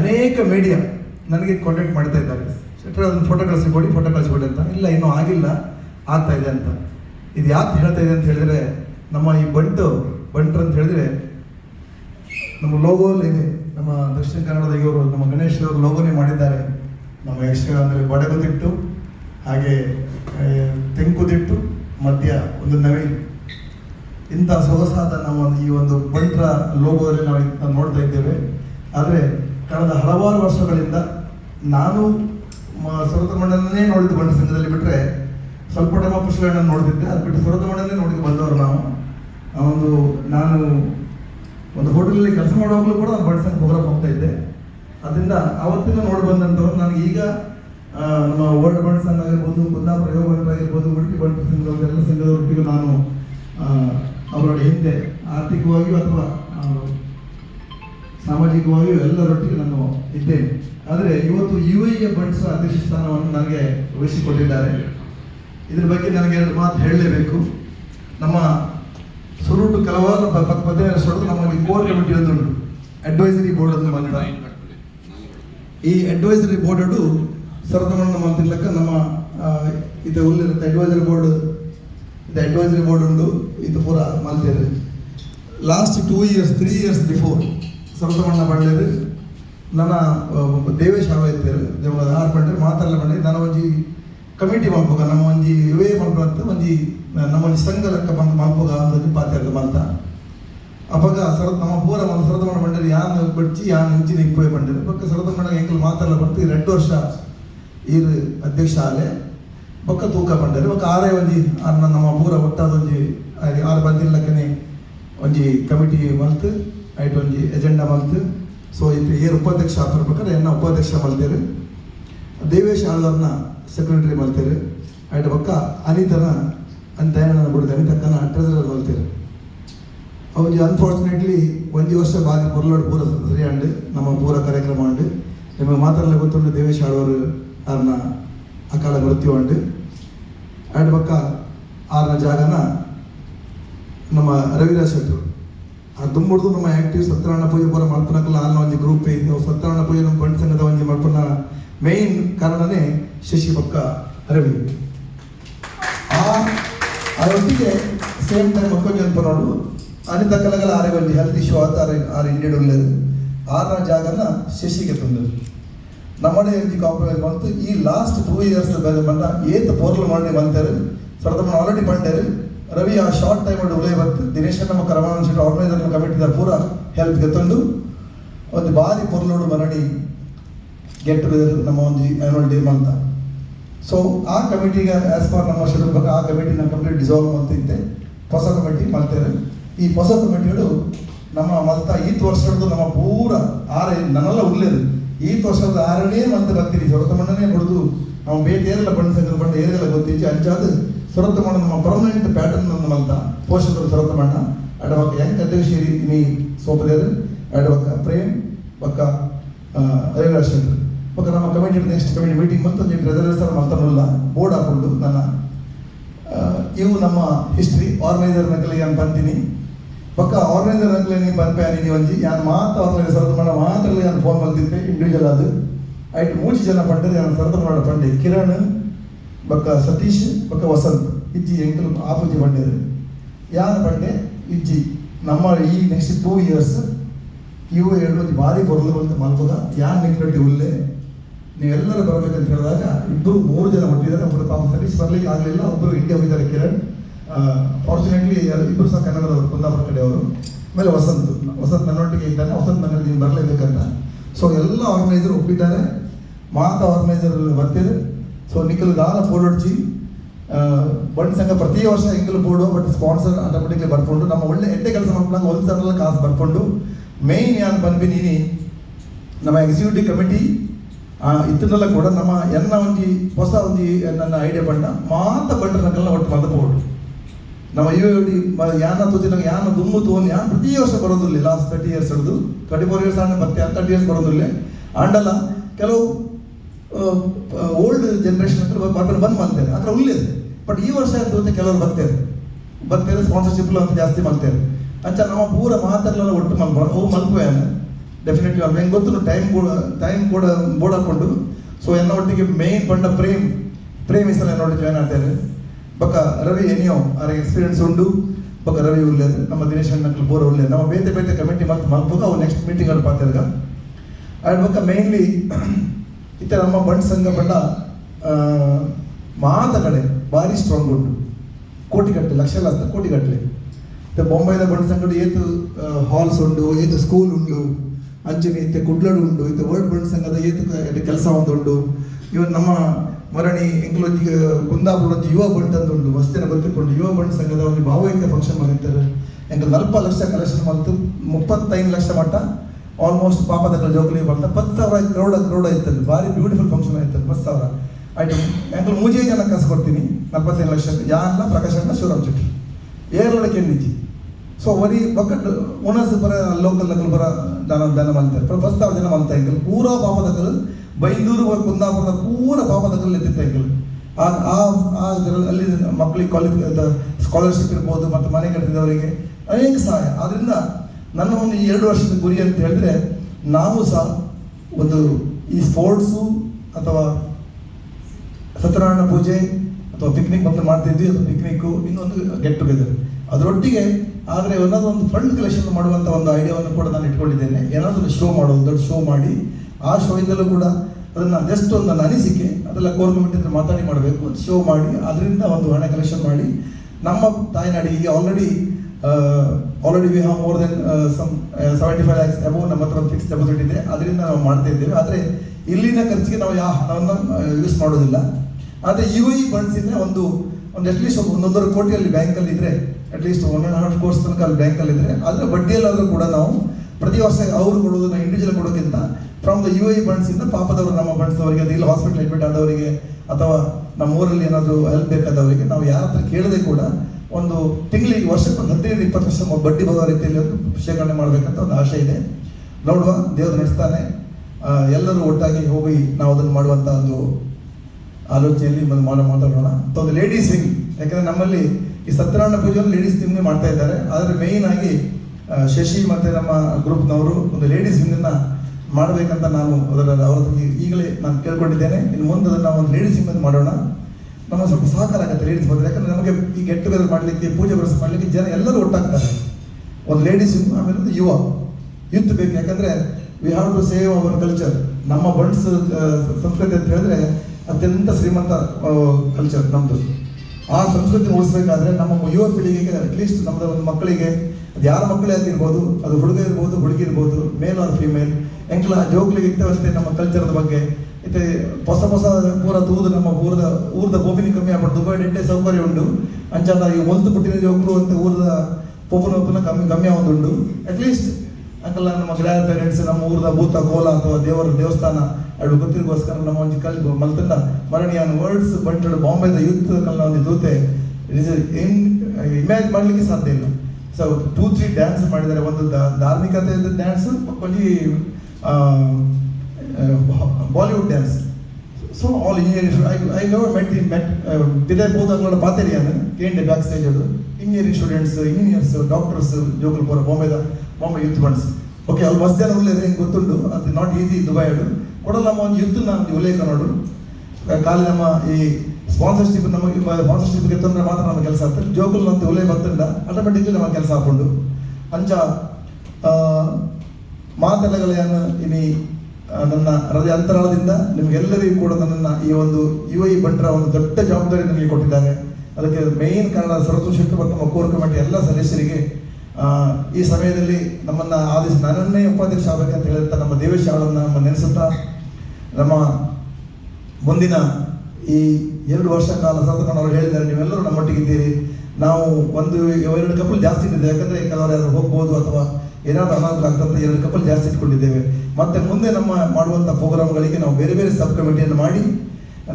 ಅನೇಕ ಮೀಡಿಯಾ ನನಗೆ ಕಾಂಟ್ಯಾಕ್ಟ್ ಮಾಡ್ತಾ ಇದ್ದಾರೆ. ಶೆಟ್ರ್, ಅದನ್ನು ಫೋಟೋ ಕಳಿಸಿಕೊಡಿ ಫೋಟೋ ಕಳಿಸಿಕೊಡಿ ಅಂತ. ಇಲ್ಲ, ಇನ್ನೂ ಆಗಿಲ್ಲ, ಆಗ್ತಾ ಇದೆ ಅಂತ. ಇದು ಯಾಕೆ ಹೇಳ್ತಾ ಇದೆ ಅಂತ ಹೇಳಿದ್ರೆ ನಮ್ಮ ಈ ಬಂಟು, ಬಂಟ್ರು ಅಂತ ಹೇಳಿದ್ರೆ ನಮ್ಮ ಲೋಗೋಲ್ಲಿ ಇದೆ. ನಮ್ಮ ದಕ್ಷಿಣ ಕನ್ನಡದ ಇವರು, ನಮ್ಮ ಗಣೇಶ್ ಅವರು ಲೋಗೋನೇ ಮಾಡಿದ್ದಾರೆ. ನಮ್ಮ ಯಕ್ಷಗಾನದಲ್ಲಿ ಬಡಗುದಿಟ್ಟು, ಹಾಗೆ ತೆಂಕು ತೆಂಕುದಿಟ್ಟು, ಮಧ್ಯ ಒಂದು ನವಿಲು ಇಂಥ ಸೊಗಸಾದ ನಮ್ಮ ಈ ಒಂದು ಬಂಟ್ರ ಲೋಗೋದಲ್ಲಿ ನಾವು ನೋಡ್ತಾ ಇದ್ದೇವೆ. ಆದರೆ ಕಳೆದ ಹಲವಾರು ವರ್ಷಗಳಿಂದ ನಾನು ಸೊರತಮಣ್ಣನೇ ನೋಡಿದ್ದು ಬಂಟ ಸಂಘದಲ್ಲಿ ಬಿಟ್ಟರೆ ಸ್ವಲ್ಪ ಟೈಮ ಪುಷ್ಪಗಳನ್ನ ನೋಡ್ತಿದ್ದೆ. ಅದು ಬಿಟ್ಟು ಸೊರತಮಣ್ಣನೇ ನೋಡಿದ್ದು ಬಂದವರು ನಾವು. ಆ ಒಂದು ನಾನು ಒಂದು ಹೋಟೆಲಲ್ಲಿ ಕೆಲಸ ಮಾಡುವಾಗಲೂ ಕೂಡ ನಾನು ಬಂಟ ಸಂಘ ಪ್ರೋಗ್ರಾಮ್ ಹೋಗ್ತಾ ಇದ್ದೆ. ಅದರಿಂದ ಅವತ್ತಿಂದ ನೋಡಿ ಬಂದಂಥವ್ರು ನನಗೆ ಈಗ ನಮ್ಮ ವರ್ಲ್ಡ್ ಬಂಡ್ ಸಂಘ ಆಗಿರ್ಬೋದು, ಕುಂದಾಪುರ ಯೋಗ ಆಗಿರ್ಬೋದು, ಉಡುಪಿ ಬಂಡ್ ಸಂಘದವರು ಎಲ್ಲ ಸಂಘದವರೊಟ್ಟಿಗೆ ನಾನು ಅವರ ಹಿಂದೆ ಆರ್ಥಿಕವಾಗಿಯೂ ಅಥವಾ ಸಾಮಾಜಿಕವಾಗಿ ಸಾಮಾಜಿಕವಾಗಿಯೂ ಎಲ್ಲರೊಟ್ಟಿಗೆ ನಾನು ಇದ್ದೇನೆ ಆದರೆ ಇವತ್ತು ಯು ಎ ಬಂಡ್ಸ್ ಅಧ್ಯಕ್ಷ ಸ್ಥಾನವನ್ನು ನನಗೆ ವಹಿಸಿಕೊಟ್ಟಿದ್ದಾರೆ. ಇದ್ರ ಬಗ್ಗೆ ನನಗೆ ಎರಡು ಮಾತು ಹೇಳಲೇಬೇಕು. ನಮ್ಮ ಸುರುಟು ಕೆಲವಾರು ಪ- ಪತ್ ಪದೇ ವರ್ಷಗಳು ನಮ್ಮಲ್ಲಿ ಕೋರ್ ಕಮಿಟಿ ಒಂದು ಉಂಟು ಅಡ್ವೈಸರಿ ಬೋರ್ಡ್ ಅಂತ ಮಾಡಿದ ಈ ಅಡ್ವೈಸರಿ ಬೋರ್ಡ್ ಅದು ಸರದಮಣ್ಣ ಮಾಡ್ತಿರ್ಲಕ್ಕ ನಮ್ಮ ಇದು ಉಲ್ಲಿರುತ್ತೆ ಅಡ್ವೈಸರಿ ಬೋರ್ಡ್ ಇದು ಅಡ್ವೈಸರಿ ಬೋರ್ಡ್ ಉಂಡು. ಇದು ಪೂರ ಮಾಡ್ತೇವೆ last two years three years before ಸರದಮಣ್ಣ ಬಂಡೇರು ನನ್ನ ದೇವೇಶ್ ಹಾವ ಇರ್ತೇವೆ ದೇವ ಆರು ಬಂಡೇರು ಮಾತಾಡಲ ಬಂಡೆ ನಾನು ಒಂಜಿ ಕಮಿಟಿ ಮಾಡ್ಬೇಕು ನಮ್ಮ ಒಂಜಿ ಇವೇ ಮಾಡ್ಬೇಕು ಅಂತ ಒಂಜಿ ನಮ್ಮ ಒಂಜಿ ಸಂಘ ಲೆಕ್ಕ ಬಂದು ಮಲ್ಪುಗ ಅಂತ ಪಾತ್ರದ ಮಲ್ತ. ಅವಾಗ ಸರ ನಮ್ಮ ಪೂರ ಒಂದು ಸರದಮಣ ಬಂಡೇರು ಯಾನ್ ಬಡ್ಚಿ, ಯಾನ್ ಇಂಚಿನ ಇಪ್ಪೇ ಬಂಡರಿ ಪಕ್ಕ ಸರದ ಮಂಡಗ ಎಂಕಲ್ ಮಾತಾಡಲ ಬರ್ತಿ ಎರಡು ವರ್ಷ ಈರು ಅಧ್ಯಕ್ಷ ಆಲೆ. ಬೊಕ್ಕ ತೂಕ ಬಂಡೇರು ಬೊಕ್ಕ ಆರೇ ಒಂಜಿ ಅನ್ನ ನಮ್ಮ ಪೂರ ಒಟ್ಟಾದ ಒಂಜಿ ಆರು- ಬಂದಿಲ್ಲಕ್ಕನೆ ಒಂಜಿ ಕಮಿಟಿ ಮಲ್ತು, ಐಟ್ ಒಂಜಿ ಎಜೆಂಡಾ ಮಲ್ತು. ಸೊ ಇದು ಏರು ಉಪಾಧ್ಯಕ್ಷ ಆತರ ಪ್ರಕಾರ ಎನ್ನ ಉಪಾಧ್ಯಕ್ಷ ಮಲ್ತೇರು. ದೇವೇಶ್ ಆಳ್ವರ್ನ ಸೆಕ್ರೆಟರಿ ಮಲ್ತೇರು. ಐಟ್ ಪಕ್ಕ ಅನಿತನ ಅಂತ ನಾನು ಬಿಡುದು ತಕ್ಕ ಟ್ರೆಸರರ್ ಮಲ್ತೇರು ಅವನಿಗೆ ಅನ್ಫಾರ್ಚುನೇಟ್ಲಿ ಒಂದು ವರ್ಷ ಬಾರಿ ಪೊರ್ಲಾಡ್ ಪೂರ ಸರಿ ಅಂಡು ನಮ್ಮ ಪೂರ ಕಾರ್ಯಕ್ರಮ ಉಂಡು ನಿಮಗೆ ಮಾತಾಡಲು ಗೊತ್ತುಂಡು ದೇವೇಶ್ ಆಳ್ವರು ಅವ್ರನ್ನ ಅಕಾಲ ಮೃತ್ಯು ಉಂಡು ಆಡ್ ಪಕ್ಕ ಆರನ ಜಾಗನ ನಮ್ಮ ರವಿರಾಜ್ ಶೆಟ್ಟರು. ಆ ದುಂಬುಡ್ದು ನಮ್ಮ ಆಕ್ಟಿವ್ ಸತ್ಯನಾರಾಯಣ ಪೂಜೆ ಪೂರ ಮಲ್ಪನಕಲ್ಲ ಆಲ್ನ ಒಂಜಿ ಗ್ರೂಪ್ ಇದೆ ಸತ್ಯನಾರಾಯಣ ಪೂಜೆ ನಮ್ಮ ಬಂಡ್ ಸಂಘದ ಒಂಜಿ ಮಲ್ಪನ ಮೇಯ್ನ್ ಕಾರಣನೇ ಶಶಿ ಪಕ್ಕ ರವಿ. ಅದರೊಟ್ಟಿಗೆ ಸೇಮ್ ಟೈಮ್ ಮಕ್ಕೊಂಜಿ ಪರೋಡು ಅನಿತ ಕಲಗಲ ಆರೆ ಒಂಜಿ ಹೆಲ್ತ್ ಇಶ್ಯೂ ಆತ ಆರೆ ಆರು ಇಂಡಿಯಡ್ ಉಳ್ಳೇದು ಆರನ ಜಾಗನ ಶಶಿಗೆ ತಂದರು ನಮ್ಮಡೆ ಒಂಜಿ ಕಾಂಪ್ರಮೈಸ್ ಬಂತು. ಈ ಲಾಸ್ಟ್ ಟೂ ಇಯರ್ಸ್ ಬೇರೆ ಬಂದ ಏತ್ ಪೋರ್ಲ್ ಮಾಡಿ ಬಂತಾರೆ. ಸರ್ದಮ್ಮ ಆಲ್ರೆಡಿ ಬಂದರು ರವಿ ಆ ಶಾರ್ಟ್ ಟೈಮ್ ಉಳೇ ಬಂತು. ದಿನೇಶ್ ನಮ್ಮ ಕರಮಾನ ಆರ್ಗನೈಸರ್ ಕಮಿಟಿದ ಪೂರ ಹೆಲ್ಪ್ ತಂದು ಒಂದು ಬಾರಿ ಪೊರ್ಲೋಡು ಮರಡಿ ಗೆಟ್ ಟುಗೆದರ್ ನಮ್ಮ ಒಂದು ಆ್ಯನ್ಯುವಲ್ ಡೇ ಮಂತ. ಸೊ ಆ ಕಮಿಟಿಗೆ ಆಸ್ ಪರ್ ನಮ್ಮ ಶೆಡ್ಯೂಲ್ ಬಗ್ಗೆ ಆ ಕಮಿಟಿನ ಕಂಪ್ಲೀಟ್ ಡಿಸಾಲ್ವ್ ಮಾಡ್ತಿದ್ದೆ. ಹೊಸ ಕಮಿಟಿ ಮಾಡ್ತೇವೆ. ಈ ಹೊಸ ಕಮಿಟಿಗಳು ನಮ್ಮ ಮಲ್ತ ಈ ವರ್ಷದ್ದು ನಮ್ಮ ಪೂರ ಆರ, ನನ್ನೆಲ್ಲ ಉರ್ಲೇದು ಈ ವರ್ಷದ ಆರನೇ ಮಂತ್ ಬರ್ತೀರಿ ಸ್ವರತ ಮಣ್ಣನೇ ಹೊಡೆದು ನಾವು ಬೇಟೆ ಏರೆಲ್ಲ ಬಣ್ಣ ಸಂಘದ ಬಣ್ಣ ಏರೆಲ್ಲ ಗೊತ್ತಿದ್ದು ಅಂಚಾದ ಸುರತ ಮಣ್ಣ ನಮ್ಮ ಪರ್ಮನೆಂಟ್ ಪ್ಯಾಟರ್ನ್ ನಮ್ಮ ಮಲ್ತ. ಪೋಷಕರು ಸುರತ ಮಣ್ಣ ಅಡ ಒಕ್ಕ ಯಾಕೆ ಅಧ್ಯಕ್ಷ ನೀ ಸೋಪದೇರು ಒಕ್ಕ ಪ್ರೇಮ್ ಒಕ್ಕ ರವಿರಾಜ್ ಶೆಟ್ರು. ఒక ನಮ್ಮ ಕಮಿಟಿ ನೆಕ್ಸ್ಟ್ ಕಮಿಟಿ ಮೀಟಿಂಗ್ ಮತ್ತು ನಿಮ್ಮ ರೆಸರ್ವೇಷನ್ ಮಾಡ್ತಾನಲ್ಲ ಬೋರ್ಡ್ ಹಾಕೊಂಡು ನನ್ನ ಇವು ನಮ್ಮ ಹಿಸ್ಟ್ರಿ ಆರ್ಗನೈಸರ್ ನಕಲಿ ನಾನು ಬಂತೀನಿ ಪಕ್ಕ ಆರ್ಗನೈಸರ್ ನಕಲಿ ನೀವು ಬಂದ್ಪೆ ನೀವು ಅಂಜಿ ನಾನು ಮಾತ್ರ ಆರ್ಗನೈಸರ್ ಸರ್ದು ಮಾಡ, ಮಾತ್ರ ನಾನು ಫೋನ್ ಬಂದಿದ್ದೆ ಇಂಡಿವಿಜುವಲ್ ಅದು ಐಟ್ ಮೂಚಿ ಜನ ಪಂಡದೆ ನಾನು ಸರ್ದು ಮಾಡ ಪಂಡೆ. ಕಿರಣ್ ಬಕ್ಕ ಸತೀಶ್ ಬಕ್ಕ ವಸಂತ್. ಇಜ್ಜಿ, ಎಂಕಲ್, ಆಪೂಜಿ ಪಂಡೇರು. ಯಾರು ಪಂಡೆ? ಇಜ್ಜಿ. ನಮ್ಮ ಈ ನೆಕ್ಸ್ಟ್ ಟೂ ಇಯರ್ಸ್ ಇವು ಎರಡು ಬಾರಿ ಬರಲು ಬಂತ ಮಲ್ಪದ. ಯಾರು ನಿಂಗೆ ಉಲ್ಲೆ? ನೀವೆಲ್ಲರೂ ಬರಬೇಕಂತ ಹೇಳಿದಾಗ ಇಬ್ಬರು ಮೂರು ಜನ ಹೊಟ್ಟಿದ್ದಾರೆ ಒಬ್ಬರು ಪಾಪ ಸತೀಶ್ ಬರ್ಲಿಕ್ಕೆ ಆಗಲಿಲ್ಲ ಒಬ್ಬರು ಇಂಡಿಯಾ ಹೋಗಿದ್ದಾರೆ ಕಿರಣ್. ಫಾರ್ಚುನೇಟ್ಲಿ ಇಬ್ಬರು ಸಹ ಕನ್ನಡದವರು, ಕುಂದಾಪುರ ಕಡೆಯವರು. ಆಮೇಲೆ ವಸಂತ್ ವಸಂತ್ ನನ್ನೊಟ್ಟಿಗೆ ಇದ್ದಾನೆ, ವಸಂತ್ ನನ್ನ ನೀವು ಬರಲೇಬೇಕಂತ. ಸೊ ಎಲ್ಲ ಆರ್ಗನೈಸರ್ ಒಪ್ಪಿದ್ದಾರೆ. ಮಾತ ಆರ್ಗನೈಸರ್ ಬರ್ತಿದೆ. ಸೊ ನಿಖಲ್ ದಾನ ಪೋರ್ಡ್ಜಿ ಬಂಡ್ ಸಂಘ ಪ್ರತಿ ವರ್ಷ ಎಂಕಲ್ ಬೋರ್ಡ್ ಬಟ್ ಸ್ಪಾನ್ಸರ್ ಆಟೋಮೆಟಿಕ್ಲಿ ಬರ್ಕೊಂಡು, ನಮ್ಮ ಒಳ್ಳೆ ಎಟ್ಟೆ ಕೆಲಸ ಮಾಡ್ಕೊಂಡಾಗ ಒಂದು ಸಲ ಕಾಸು ಬರ್ಕೊಂಡು ಮೇಯ್ನ್ ಯಾನ್ ಬಂದ್ಬಿನಿ ನೀನಿ ನಮ್ಮ ಎಕ್ಸಿಕ್ಯೂಟಿವ್ ಕಮಿಟಿ ಇತ್ತನ್ನೆಲ್ಲ ಕೂಡ ನಮ್ಮ ಎನ್ನ ಒಂಜಿ, ಹೊಸ ಒಂಜಿ ನನ್ನ ಐಡಿಯಾ ಬಂಡ ಮಾತ ನಗಲ್ಲ ಒಟ್ಟು ಮಲ್ಪೋಡು ನಮ್ಮ ಯು ಯಾನ ತೋಚಿನಾಗ ಯಾನ ದುಮ್ಮು ತೋನ್ ಯಾನ್ ಪ್ರತಿ ವರ್ಷ ಬರೋದಿಲ್ಲ ಲಾಸ್ಟ್ ತರ್ಟಿ ಇಯರ್ಸ್ ಹಿಡಿದು ತರ್ಟಿ ಫೋರ್ ಇಯರ್ಸ್ ಆಂಡ ಮತ್ತೆ ತರ್ಟಿ ಇಯರ್ಸ್ ಬರೋದಿಲ್ಲ ಆಂಡಲ್ಲ ಕೆಲವು ಓಲ್ಡ್ ಜನ್ರೇಷನ್ ಹತ್ರ ಬರ್ತಾರೆ, ಬಂದ್ ಮಾಡ್ತಾರೆ. ಅದ್ರ ಉಳ್ಳೇದು ಬಟ್ ಈ ವರ್ಷ ಅಂತ ಕೆಲವರು ಬರ್ತಾರೆ. ಬರ್ತಾರೆ ಸ್ಪಾನ್ಸರ್ಶಿಪ್ ಅಂತ ಜಾಸ್ತಿ ಮಾಡ್ತಾರೆ. ಅಂಚ ನಮ್ಮ ಪೂರ ಮಾತಾಡಲೆಲ್ಲ ಒಟ್ಟು ಮಲ್ಪ ಅವು ಮಲ್ಪೇನ ಡೆಫಿನೆಟ್ಲಿ ಅವ್ರು ಹೆಂಗೆ ಗೊತ್ತು ಟೈಮ್ ಟೈಮ್ ಕೂಡ ಬೋರ್ಡ್ ಸೊ ಎಲ್ಲ ಒಟ್ಟಿಗೆ ಮೇನ್ ಬಂಡ ಪ್ರೇಮ್ ಪ್ರೇಮ್ ಈ ನೋಡಿ ಜಾಯ್ನ್ ಆಗ್ತಾರೆ. ಬಕ್ಕ ರವಿ ಎನಿಯೋ ಅವ್ರ ಎಕ್ಸ್ಪೀರಿಯನ್ಸ್ ಉಂಡು ಬಕ್ಕ ರವಿ ಉಳ್ಳೇದು ನಮ್ಮ ದಿನೇಶ್ ಅಣ್ಣ ಬೋರ್ ಉಳ್ಳೇದು ನಮ್ಮ ಬೇತೆ ಬೇತೆ ಕಮಿಟಿ ಮತ್ತೆ ಮಲ್ಪೋಗ ಅವು ನೆಕ್ಸ್ಟ್ ಮೀಟಿಂಗ್ ಅಲ್ಲಿ ಪಾತಿರ್ಗ. ಆ್ಯಂಡ್ ಬಕ್ಕ ಮೇನ್ಲಿ ಇತ್ತ ನಮ್ಮ ಬಂಡ್ ಸಂಘ ಬಂಡ ಆ, ಮಾತ ಕಡೆ ಭಾರಿ ಸ್ಟ್ರಾಂಗ್ ಉಂಟು. ಕೋಟಿಗಟ್ಟಲೆ ಲಕ್ಷ ಲಕ್ಷ ಕೋಟಿಗಟ್ಟಲೆ ಬೊಂಬೈದ ಬಂಡ್ ಸಂಘ ಏತು ಹಾಲ್ಸ್ ಉಂಡು ಏತು ಸ್ಕೂಲ್ ಉಂಡು ಅಂಚನೆ ಇತ್ತೆ, ಕುಡ್ಲಡು ಉಂಡು, ಇತ್ತೆ ವರ್ಲ್ಡ್ ಬಂಡ್ ಸಂಘದ ಏತು ಕೆಲಸ ಒಂದು ಉಂಡು ಇವನ್ ನಮ್ಮ ಮರಣಿ ಎಂಕ್ಲೊಂದಿಗೆ ಕುಂದಾಪುರದ ಯುವ ಬಂಡ್ ಅಂತ ವಸ್ತಿನ ಬರ್ತಿಕೊಂಡು ಯುವ ಬಂಡ್ ಸಂಘದ ಒಂದು ಭಾವೈಕ್ಯ ಫಂಕ್ಷನ್ ಮಾಡಿರ್ತಾರೆ. ಎಂಕಲ್ ನಲ್ಪ ಲಕ್ಷ ಕಲೆಕ್ಷನ್ ಮಾಡ್ತು, ಮುಪ್ಪತ್ತೈದು ಲಕ್ಷ ಮಟ್ಟ ಆಲ್ಮೋಸ್ಟ್ ಪಾಪದ ಜೋಗಲಿ ಬರ್ತಾ ಪತ್ತು ಸಾವಿರ ಕ್ರೌಡ್ ಕ್ರೌಡ್ ಆಯ್ತದೆ ಭಾರಿ ಬ್ಯೂಟಿಫುಲ್ ಫಂಕ್ಷನ್ ಆಯ್ತದೆ ಪತ್ತು ಸಾವಿರ. ಆಯ್ತು ಎಂಕಲ್ ಮೂಜೆ ಜನ ಕಸ ಕೊಡ್ತೀನಿ, ನಲ್ವತ್ತೈದು ಲಕ್ಷ ಯಾನ್ಲ ಪ್ರಕಾಶ್ ಅಣ್ಣ ಶಿವರಾಮ್ ಚಟ್ರಿ ಏರೊಳಕ್ಕೆ ನಿಜಿ ಸೊ ವರಿ ಬಕಟ್ ಓನರ್ಸ್ ಬರ ಲೋಕಲ್ ಲಕಲ್ ಬರ ದಾನ ದಾನ ಮಲ್ತಾರೆ ಪರ ಬಸ್ ಜನ ಮಲ್ತಾ ಇದ್ದರು ಪೂರ ಪಾಪದಕಲ್ ಬೈಂದೂರು ಕುಂದಾಪುರದ ಪೂರ ಪಾಪದಕಲ್ ಎತ್ತಿತ್ತ ಆ ಆ ಆ ಅಲ್ಲಿ ಮಕ್ಕಳಿಗೆ ಕಾಲೇಜ್ ಸ್ಕಾಲರ್ಶಿಪ್ ಇರ್ಬೋದು ಮತ್ತು ಮನೆ ಕಟ್ಟಿದವರಿಗೆ ಅನೇಕ ಸಹಾಯ ಆದ್ದರಿಂದ ನನ್ನ ಒಂದು ಎರಡು ವರ್ಷದ ಗುರಿ ಅಂತ ಹೇಳಿದ್ರೆ ನಾವು ಸಹ ಒಂದು ಈ ಸ್ಪೋರ್ಟ್ಸು ಅಥವಾ ಸತ್ಯನಾರಾಯಣ ಪೂಜೆ ಅಥವಾ ಪಿಕ್ನಿಕ್ ಬಂದು ಮಾಡ್ತಿದ್ವಿ ಅಥವಾ ಪಿಕ್ನಿಕ್ಕು ಇನ್ನೊಂದು ಗೆಟ್ ಟುಗೆದರ್ ಅದರೊಟ್ಟಿಗೆ ಆದರೆ ಏನಾದರೂ ಒಂದು ಫಂಡ್ ಕಲೆಕ್ಷನ್ ಮಾಡುವಂಥ ಒಂದು ಐಡಿಯಾವನ್ನು ಕೂಡ ನಾನು ಇಟ್ಕೊಂಡಿದ್ದೇನೆ. ಏನಾದರೂ ಶೋ ಮಾಡೋದು ದೊಡ್ಡ ಶೋ ಮಾಡಿ, ಆ ಶೋಯಿಂದಲೂ ಕೂಡ ಅದನ್ನು ಜಸ್ಟ್ ಒಂದು ನನ್ನ ಅನಿಸಿಕೆ, ಅದೆಲ್ಲ ಗೌರ್ಮೆಂಟ್ ಹತ್ರ ಮಾತಾಡಿ ಮಾಡಬೇಕು, ಒಂದು ಶೋ ಮಾಡಿ ಅದರಿಂದ ಒಂದು ಹಣ ಕಲೆಕ್ಷನ್ ಮಾಡಿ. ನಮ್ಮ ತಾಯ್ನಾಡಿ ಈಗ already already we have more than some seventy five lakhs above ನಮ್ಮ ಹತ್ರ ಒಂದು ಫಿಕ್ಸ್ ಡೆಪಾಸಿಟ್ ಇದೆ. ಅದರಿಂದ ನಾವು ಮಾಡ್ತಾ ಇದ್ದೇವೆ. ಆದರೆ ಇಲ್ಲಿನ ಖರ್ಚಿಗೆ ನಾವು ಯಾವ ಹಣವನ್ನು ಯೂಸ್ ಮಾಡೋದಿಲ್ಲ. ಆದರೆ ಯು ಇ ಫಂಡ್ಸಿಂದ ಒಂದು ಒಂದು ಅಟ್ಲೀಸ್ಟ್ ಒಂದು ಒಂದೊಂದರ ಕೋಟಿಯಲ್ಲಿ ಬ್ಯಾಂಕಲ್ಲಿ ಇದ್ರೆ at least one and half crores ತನಕ ಅಲ್ಲಿ ಬ್ಯಾಂಕಲ್ಲಿ ಇದ್ರೆ, ಅದರ ಬಡ್ಡಿಯಲ್ಲಾದರೂ ಕೂಡ ನಾವು ಪ್ರತಿ ವರ್ಷ ಅವರು ಕೊಡೋದನ್ನ ಇಂಡಿವಿಜುವಲ್ ಕೊಡೋಕ್ಕಿಂತ ಫ್ರಮ್ ದ ಯು ಐ ಫಂಡ್ಸಿಂದ ಪಾಪದವರು ನಮ್ಮ ಬಂಡ್ಸ್ದವರಿಗೆ ಅದು ಇಲ್ಲಿ ಹಾಸ್ಪಿಟಲ್ ಅಡ್ಮಿಟ್ ಆದವರಿಗೆ, ಅಥವಾ ನಮ್ಮ ಊರಲ್ಲಿ ಏನಾದರೂ ಹೆಲ್ಪ್ ಬೇಕಾದವರಿಗೆ, ನಾವು ಯಾರ ಹತ್ರ ಕೇಳದೆ ಕೂಡ ಒಂದು ತಿಂಗಳಿಗೆ ವರ್ಷಕ್ಕೆ ಒಂದು ಹದಿನೈದು, ಇಪ್ಪತ್ತು ವರ್ಷ ಬಡ್ಡಿ ಬರೋ ರೀತಿಯಲ್ಲಿ ಒಂದು ಶೇಖರಣೆ ಮಾಡಬೇಕಂತ ಒಂದು ಆಶೆ ಇದೆ. ನೋಡುವ, ದೇವರು ನಡೆಸ್ತಾನೆ. ಎಲ್ಲರೂ ಒಟ್ಟಾಗಿ ಹೋಗಿ ನಾವು ಅದನ್ನು ಮಾಡುವಂಥ ಒಂದು ಆಲೋಚನೆಯಲ್ಲಿ ಒಂದು ಮಾಡೋ ಮಾತಾಡೋಣ. ಒಂದು ಲೇಡೀಸ್ ವಿಂಗ್ ಯಾಕಂದ್ರೆ ನಮ್ಮಲ್ಲಿ ಈ ಸತ್ಯನಾರಾಯಣ ಪೂಜೆಯನ್ನು ಲೇಡೀಸ್ ವಿಂಗ್ ಮಾಡ್ತಾ ಇದ್ದಾರೆ. ಆದರೆ ಮೇಯ್ನ್ ಆಗಿ ಶಶಿ ಮತ್ತೆ ನಮ್ಮ ಗ್ರೂಪ್ನವರು ಒಂದು ಲೇಡೀಸ್ ವಿಂಗನ್ನು ಮಾಡಬೇಕಂತ ನಾನು ಅದರ ಅವರ ಈಗಲೇ ನಾನು ಕೇಳ್ಕೊಂಡಿದ್ದೇನೆ. ಇನ್ನು ಮುಂದೆ ಅದನ್ನು ಒಂದು ಲೇಡೀಸ್ ವಿಂಗ್ ಮಾಡೋಣ. ನಮ್ಮ ಸ್ವಲ್ಪ ಸಹಕಾರ ಆಗುತ್ತೆ ಲೇಡೀಸ್ ಬಂದರೆ. ಯಾಕಂದರೆ ನಮಗೆ ಈ ಗೆಟ್ ಟುಗೆದರ್ ಮಾಡಲಿಕ್ಕೆ, ಪೂಜೆ ಬರಸ ಮಾಡಲಿಕ್ಕೆ ಜನ ಎಲ್ಲರೂ ಒಟ್ಟಾಗ್ತಾರೆ. ಒಂದು ಲೇಡೀಸ್ ಆಮೇಲೆ ಒಂದು ಯುವ. ಯೂತ್ ಬೇಕು. ಯಾಕಂದರೆ we have to save our culture ನಮ್ಮ ಬಂಡ್ಸ್ ಸಂಸ್ಕೃತಿ ಅಂತ ಹೇಳಿದ್ರೆ ಅತ್ಯಂತ ಶ್ರೀಮಂತ ಕಲ್ಚರ್ ನಮ್ಮದು ಆ ಸಂಸ್ಕೃತಿ ಉಳಿಸ್ಬೇಕಾದ್ರೆ ನಮ್ಮ ಯುವ ಪೀಳಿಗೆಗೆ ಅಟ್ಲೀಸ್ಟ್ ನಮ್ಮ ಒಂದು ಮಕ್ಕಳಿಗೆ ಅದು ಯಾರ ಮಕ್ಕಳೇ ಆಗಿರ್ಬೋದು, ಅದು ಹುಡುಗ ಇರ್ಬೋದು, ಹುಡುಗಿ ಇರ್ಬೋದು ಮೇಲ್ ಆರ್ ಫಿಮೇಲ್ ಎಂಕ್ಲ ಜೋಕ್ಲಿಗೆ ಇತ್ತವಷ್ಟೇ ನಮ್ಮ ಕಲ್ಚರ್ದ ಬಗ್ಗೆ. ಇತ್ತೆ ಹೊಸ ಹೊಸ ಪೂರ ತೂದು ನಮ್ಮ ಊರದ ಊರದ ಭೂಮಿನಿ ಕಮ್ಮಿ ಆಗ್ಬಿಟ್ಟು ದುಬೈ ಎಂಟೆ ಸೌಕರ್ಯ ಉಂಡು ಅಂಚಾದ ಈ ಒಂದು ಪುಟ್ಟಿನ ಜೋಕ್ಲು ಅಂತ ಊರದ ಪೊಪ್ಪನ ಒಪ್ಪನ ಕಮ್ಮಿ ಕಮ್ಮಿ ಆಗೋದುಂಡು ಅಟ್ಲೀಸ್ಟ್ ಅಂಕಲ್ಲ ನಮ್ಮ ಗ್ರ್ಯಾಂಡ್ ಪೇರೆಂಟ್ಸ್ ನಮ್ಮ ಊರದ ಭೂತ ಕೋಲ ಅಥವಾ ದೇವರ ದೇವಸ್ಥಾನ, ಎರಡು ಗೊತ್ತಿರಗೋಸ್ಕರ ನಮ್ಮ ಒಂದು ಕಲ್ ಮಲ್ತಂಡ ಮರಣಿಯನ್ ವರ್ಡ್ಸ್ ಬಂಟಡು ಬಾಂಬೆದ ಯೂತ್ ಕಲ್ಲ ಒಂದು ದೂತೆ. ಇಮ್ಯಾಜ್ ಮಾಡಲಿಕ್ಕೆ ಸಾಧ್ಯ ಇಲ್ಲ. ಸೊ ಟೂ ತ್ರೀ ಡ್ಯಾನ್ಸ್ ಮಾಡಿದ್ದಾರೆ. ಒಂದು ಧಾರ್ಮಿಕತೆ ಡ್ಯಾನ್ಸ್ ಕೊಲ್ಲಿ Bollywood dance so all engineering I never met met ಬಿದೆ ಬೋದಂಗಳ ನೋಡ ಕೇಂಡೆ ಬ್ಯಾಕ್ ಸ್ಟೇಜ್ ಅದು. ಇಂಜಿನಿಯರಿಂಗ್ ಸ್ಟೂಡೆಂಟ್ಸ್ ಇಂಜಿನಿಯರ್ಸ್ ಡಾಕ್ಟರ್ಸ್ ಜೋಗಲ್ಪುರ ಪೂರ ಬಾಂಬೆದ ಬಾಂಬೆ ಯೂತ್ ಬಂಡ್ಸ್ ಓಕೆ ಅಲ್ಲಿ ಬಸ್ ಜನ ಉಳ್ಳೇದ್ರೆ ಗೊತ್ತುಂಟು ಅದು ನಾಟ್ ಈಸಿ ಅದು. ಕೂಡ ನಮ್ಮ ಒಂದು ನಾನು ಉಲ್ಲೇಖ ನೋಡು. ಖಾಲಿ ನಮ್ಮ ಈ ಸ್ಪಾನ್ಸರ್ಶಿಪ್ ನಮಗೆ ಸ್ಪಾನ್ಸರ್ಶಿಪ್ ತಂದ್ರೆ ಮಾತ್ರ ನಮ್ಮ ಕೆಲಸ ಆಗ್ತದೆ ಜೋಕಲ್ ಅಂತ ಉಲೇ ಬರ್ತಿಲ್ಲ ಆಟೋಮೆಟಿಕ್ಲಿ ನಮ್ಮ ಕೆಲಸ ಹಾಕೊಂಡು ಅಂಚ ಆ, ಮಾತೆಲ್ಲಗಳನ್ನು ಇನಿ ನನ್ನ ಹೃದಯ ಅಂತರಾಳದಿಂದ ನಿಮಗೆಲ್ಲರಿಗೂ ಕೂಡ ನನ್ನ ಈ ಒಂದು ಯು ಐ ಬಂಟರ ಒಂದು ದೊಡ್ಡ ಜವಾಬ್ದಾರಿ ನನಗೆ ಕೊಟ್ಟಿದ್ದಾರೆ. ಅದಕ್ಕೆ ಮೇನ್ ಕಾರಣ ಶೆಟ್ಟು ಮತ್ತು ನಮ್ಮ ಕೋರ್ ಕಮಿಟಿ ಎಲ್ಲ ಸದಸ್ಯರಿಗೆ ಈ ಸಮಯದಲ್ಲಿ ನಮ್ಮನ್ನು ಆದೇಶ ನನ್ನನ್ನೇ ಉಪಾಧ್ಯಕ್ಷ ಆಗಬೇಕಂತ ಹೇಳಿರ್ತಾ ನಮ್ಮ ದೇವೇಶ್ ಅವರನ್ನು ನಮ್ಮ ನೆನೆಸುತ್ತಾ, ನಮ್ಮ ಮುಂದಿನ ಈ ಎರಡು ವರ್ಷ ಕಾಲ ಸತತಕೊಂಡು ಅವರು ಹೇಳಿದ್ದಾರೆ, ನೀವೆಲ್ಲರೂ ನಮ್ಮೊಟ್ಟಿಗಿದ್ದೀರಿ. ನಾವು ಒಂದು ಎರಡು ಕಪಲ್ ಜಾಸ್ತಿ ಇಟ್ಟಿದ್ದೇವೆ. ಯಾಕಂದರೆ ಕೆಲವರು ಯಾರು ಹೋಗ್ಬೋದು ಅಥವಾ ಏನಾದರೂ ಅನಾಹುತ ಆಗ್ತಂತ ಎರಡು ಕಪಲ್ ಜಾಸ್ತಿ ಇಟ್ಕೊಂಡಿದ್ದೇವೆ. ಮತ್ತೆ ಮುಂದೆ ನಮ್ಮ ಮಾಡುವಂಥ ಪ್ರೋಗ್ರಾಮ್ಗಳಿಗೆ ನಾವು ಬೇರೆ ಬೇರೆ ಸಬ್ ಕಮಿಟಿಯನ್ನು ಮಾಡಿ,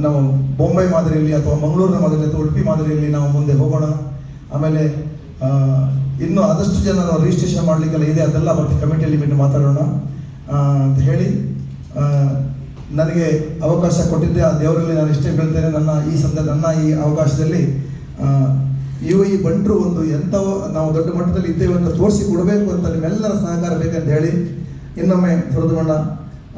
ನಾವು ಬೊಂಬೈ ಮಾದರಿಯಲ್ಲಿ ಅಥವಾ ಮಂಗಳೂರಿನ ಮಾದರಿಯಲ್ಲಿ ಅಥವಾ ಉಡುಪಿ ಮಾದರಿಯಲ್ಲಿ ನಾವು ಮುಂದೆ ಹೋಗೋಣ. ಆಮೇಲೆ ಇನ್ನು ಆದಷ್ಟು ಜನ ನಾವು ರಿಜಿಸ್ಟ್ರೇಷನ್ ಮಾಡಲಿಕ್ಕೆಲ್ಲ ಇದೆ, ಅದೆಲ್ಲ ಮತ್ತೆ ಕಮಿಟಿಯಲ್ಲಿ ಬಿಟ್ಟು ಮಾತಾಡೋಣ ಅಂತ ಹೇಳಿ ನನಗೆ ಅವಕಾಶ ಕೊಟ್ಟಿದ್ದೆ, ಆ ದೇವರಲ್ಲಿ ನಾನು ಇಷ್ಟೇ ಬೀಳ್ತೇನೆ ನನ್ನ ಈ ಸಂದ, ನನ್ನ ಈ ಅವಕಾಶದಲ್ಲಿ ಇವು ಈ ಬಂಟರು ಒಂದು ಎಂಥವೋ ನಾವು ದೊಡ್ಡ ಮಟ್ಟದಲ್ಲಿ ಇದ್ದೇವೆ ಅಂತ ತೋರಿಸಿ ಕೊಡಬೇಕು ಅಂತ ನಿಮ್ಮೆಲ್ಲರ ಸಹಕಾರ ಬೇಕಂತ ಹೇಳಿ, ಇನ್ನೊಮ್ಮೆ ಸುರದಮಣ್ಣ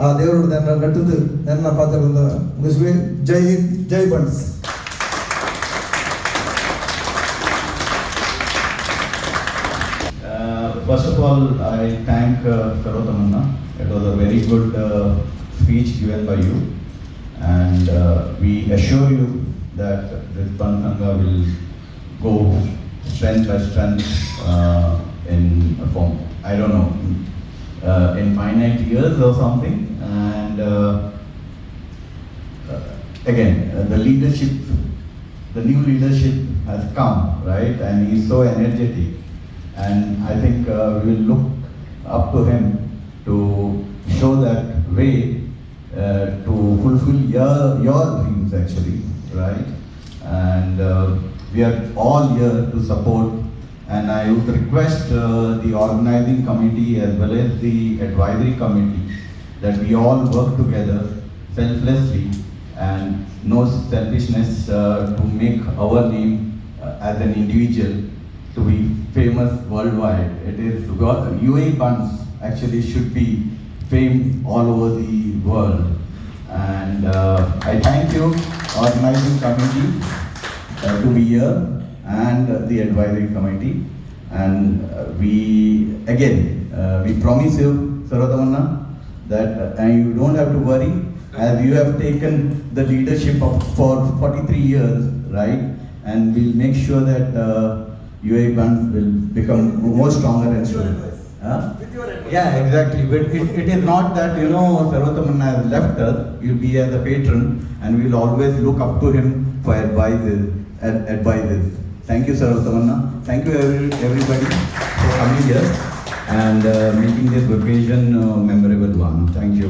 ಆ ದೇವರು ನನ್ನ ನಟದು ನನ್ನ ಪಾತ್ರದಿಂದ ಮುಗಿಸುವೆ. ಜೈ ಹಿಂದ್, ಜೈ Bunts. First of all, I thank uh, Sarotamanna. It was a very good uh, speech given by you. And uh, we assure you that this Panthanga will go strength by strength uh, in a form, I don't know, uh, in finite years or something. And uh, uh, again, uh, the leadership, the new leadership has come, right? And he's so energetic. And I think uh, we will look up to him to show that way uh, to fulfill your, your dreams actually, right? And uh, we are all here to support and I would request uh, the organizing committee as well as the advisory committee that we all work together selflessly and no selfishness uh, to make our name uh, as an individual to be famous worldwide. It is UAE Buns actually should be famed all over the world. And uh, I thank you, organizing committee, uh, to be here and the advisory committee. And uh, we, again, uh, we promise you, Sarvatamanna, that uh, you don't have to worry as you have taken the leadership of, for 43 years, right? And we'll make sure that uh, UAE Buns will become more stronger and stronger. Huh? Yeah, exactly. But it, it is not that, you know, Sarvatamanna has left us. You'll be as a patron and we'll always look up to him for advices. Ad- advices. Thank you, Sarvatamanna. Thank you, every, everybody, for coming here and uh, making this occasion uh, memorable one. Thank you.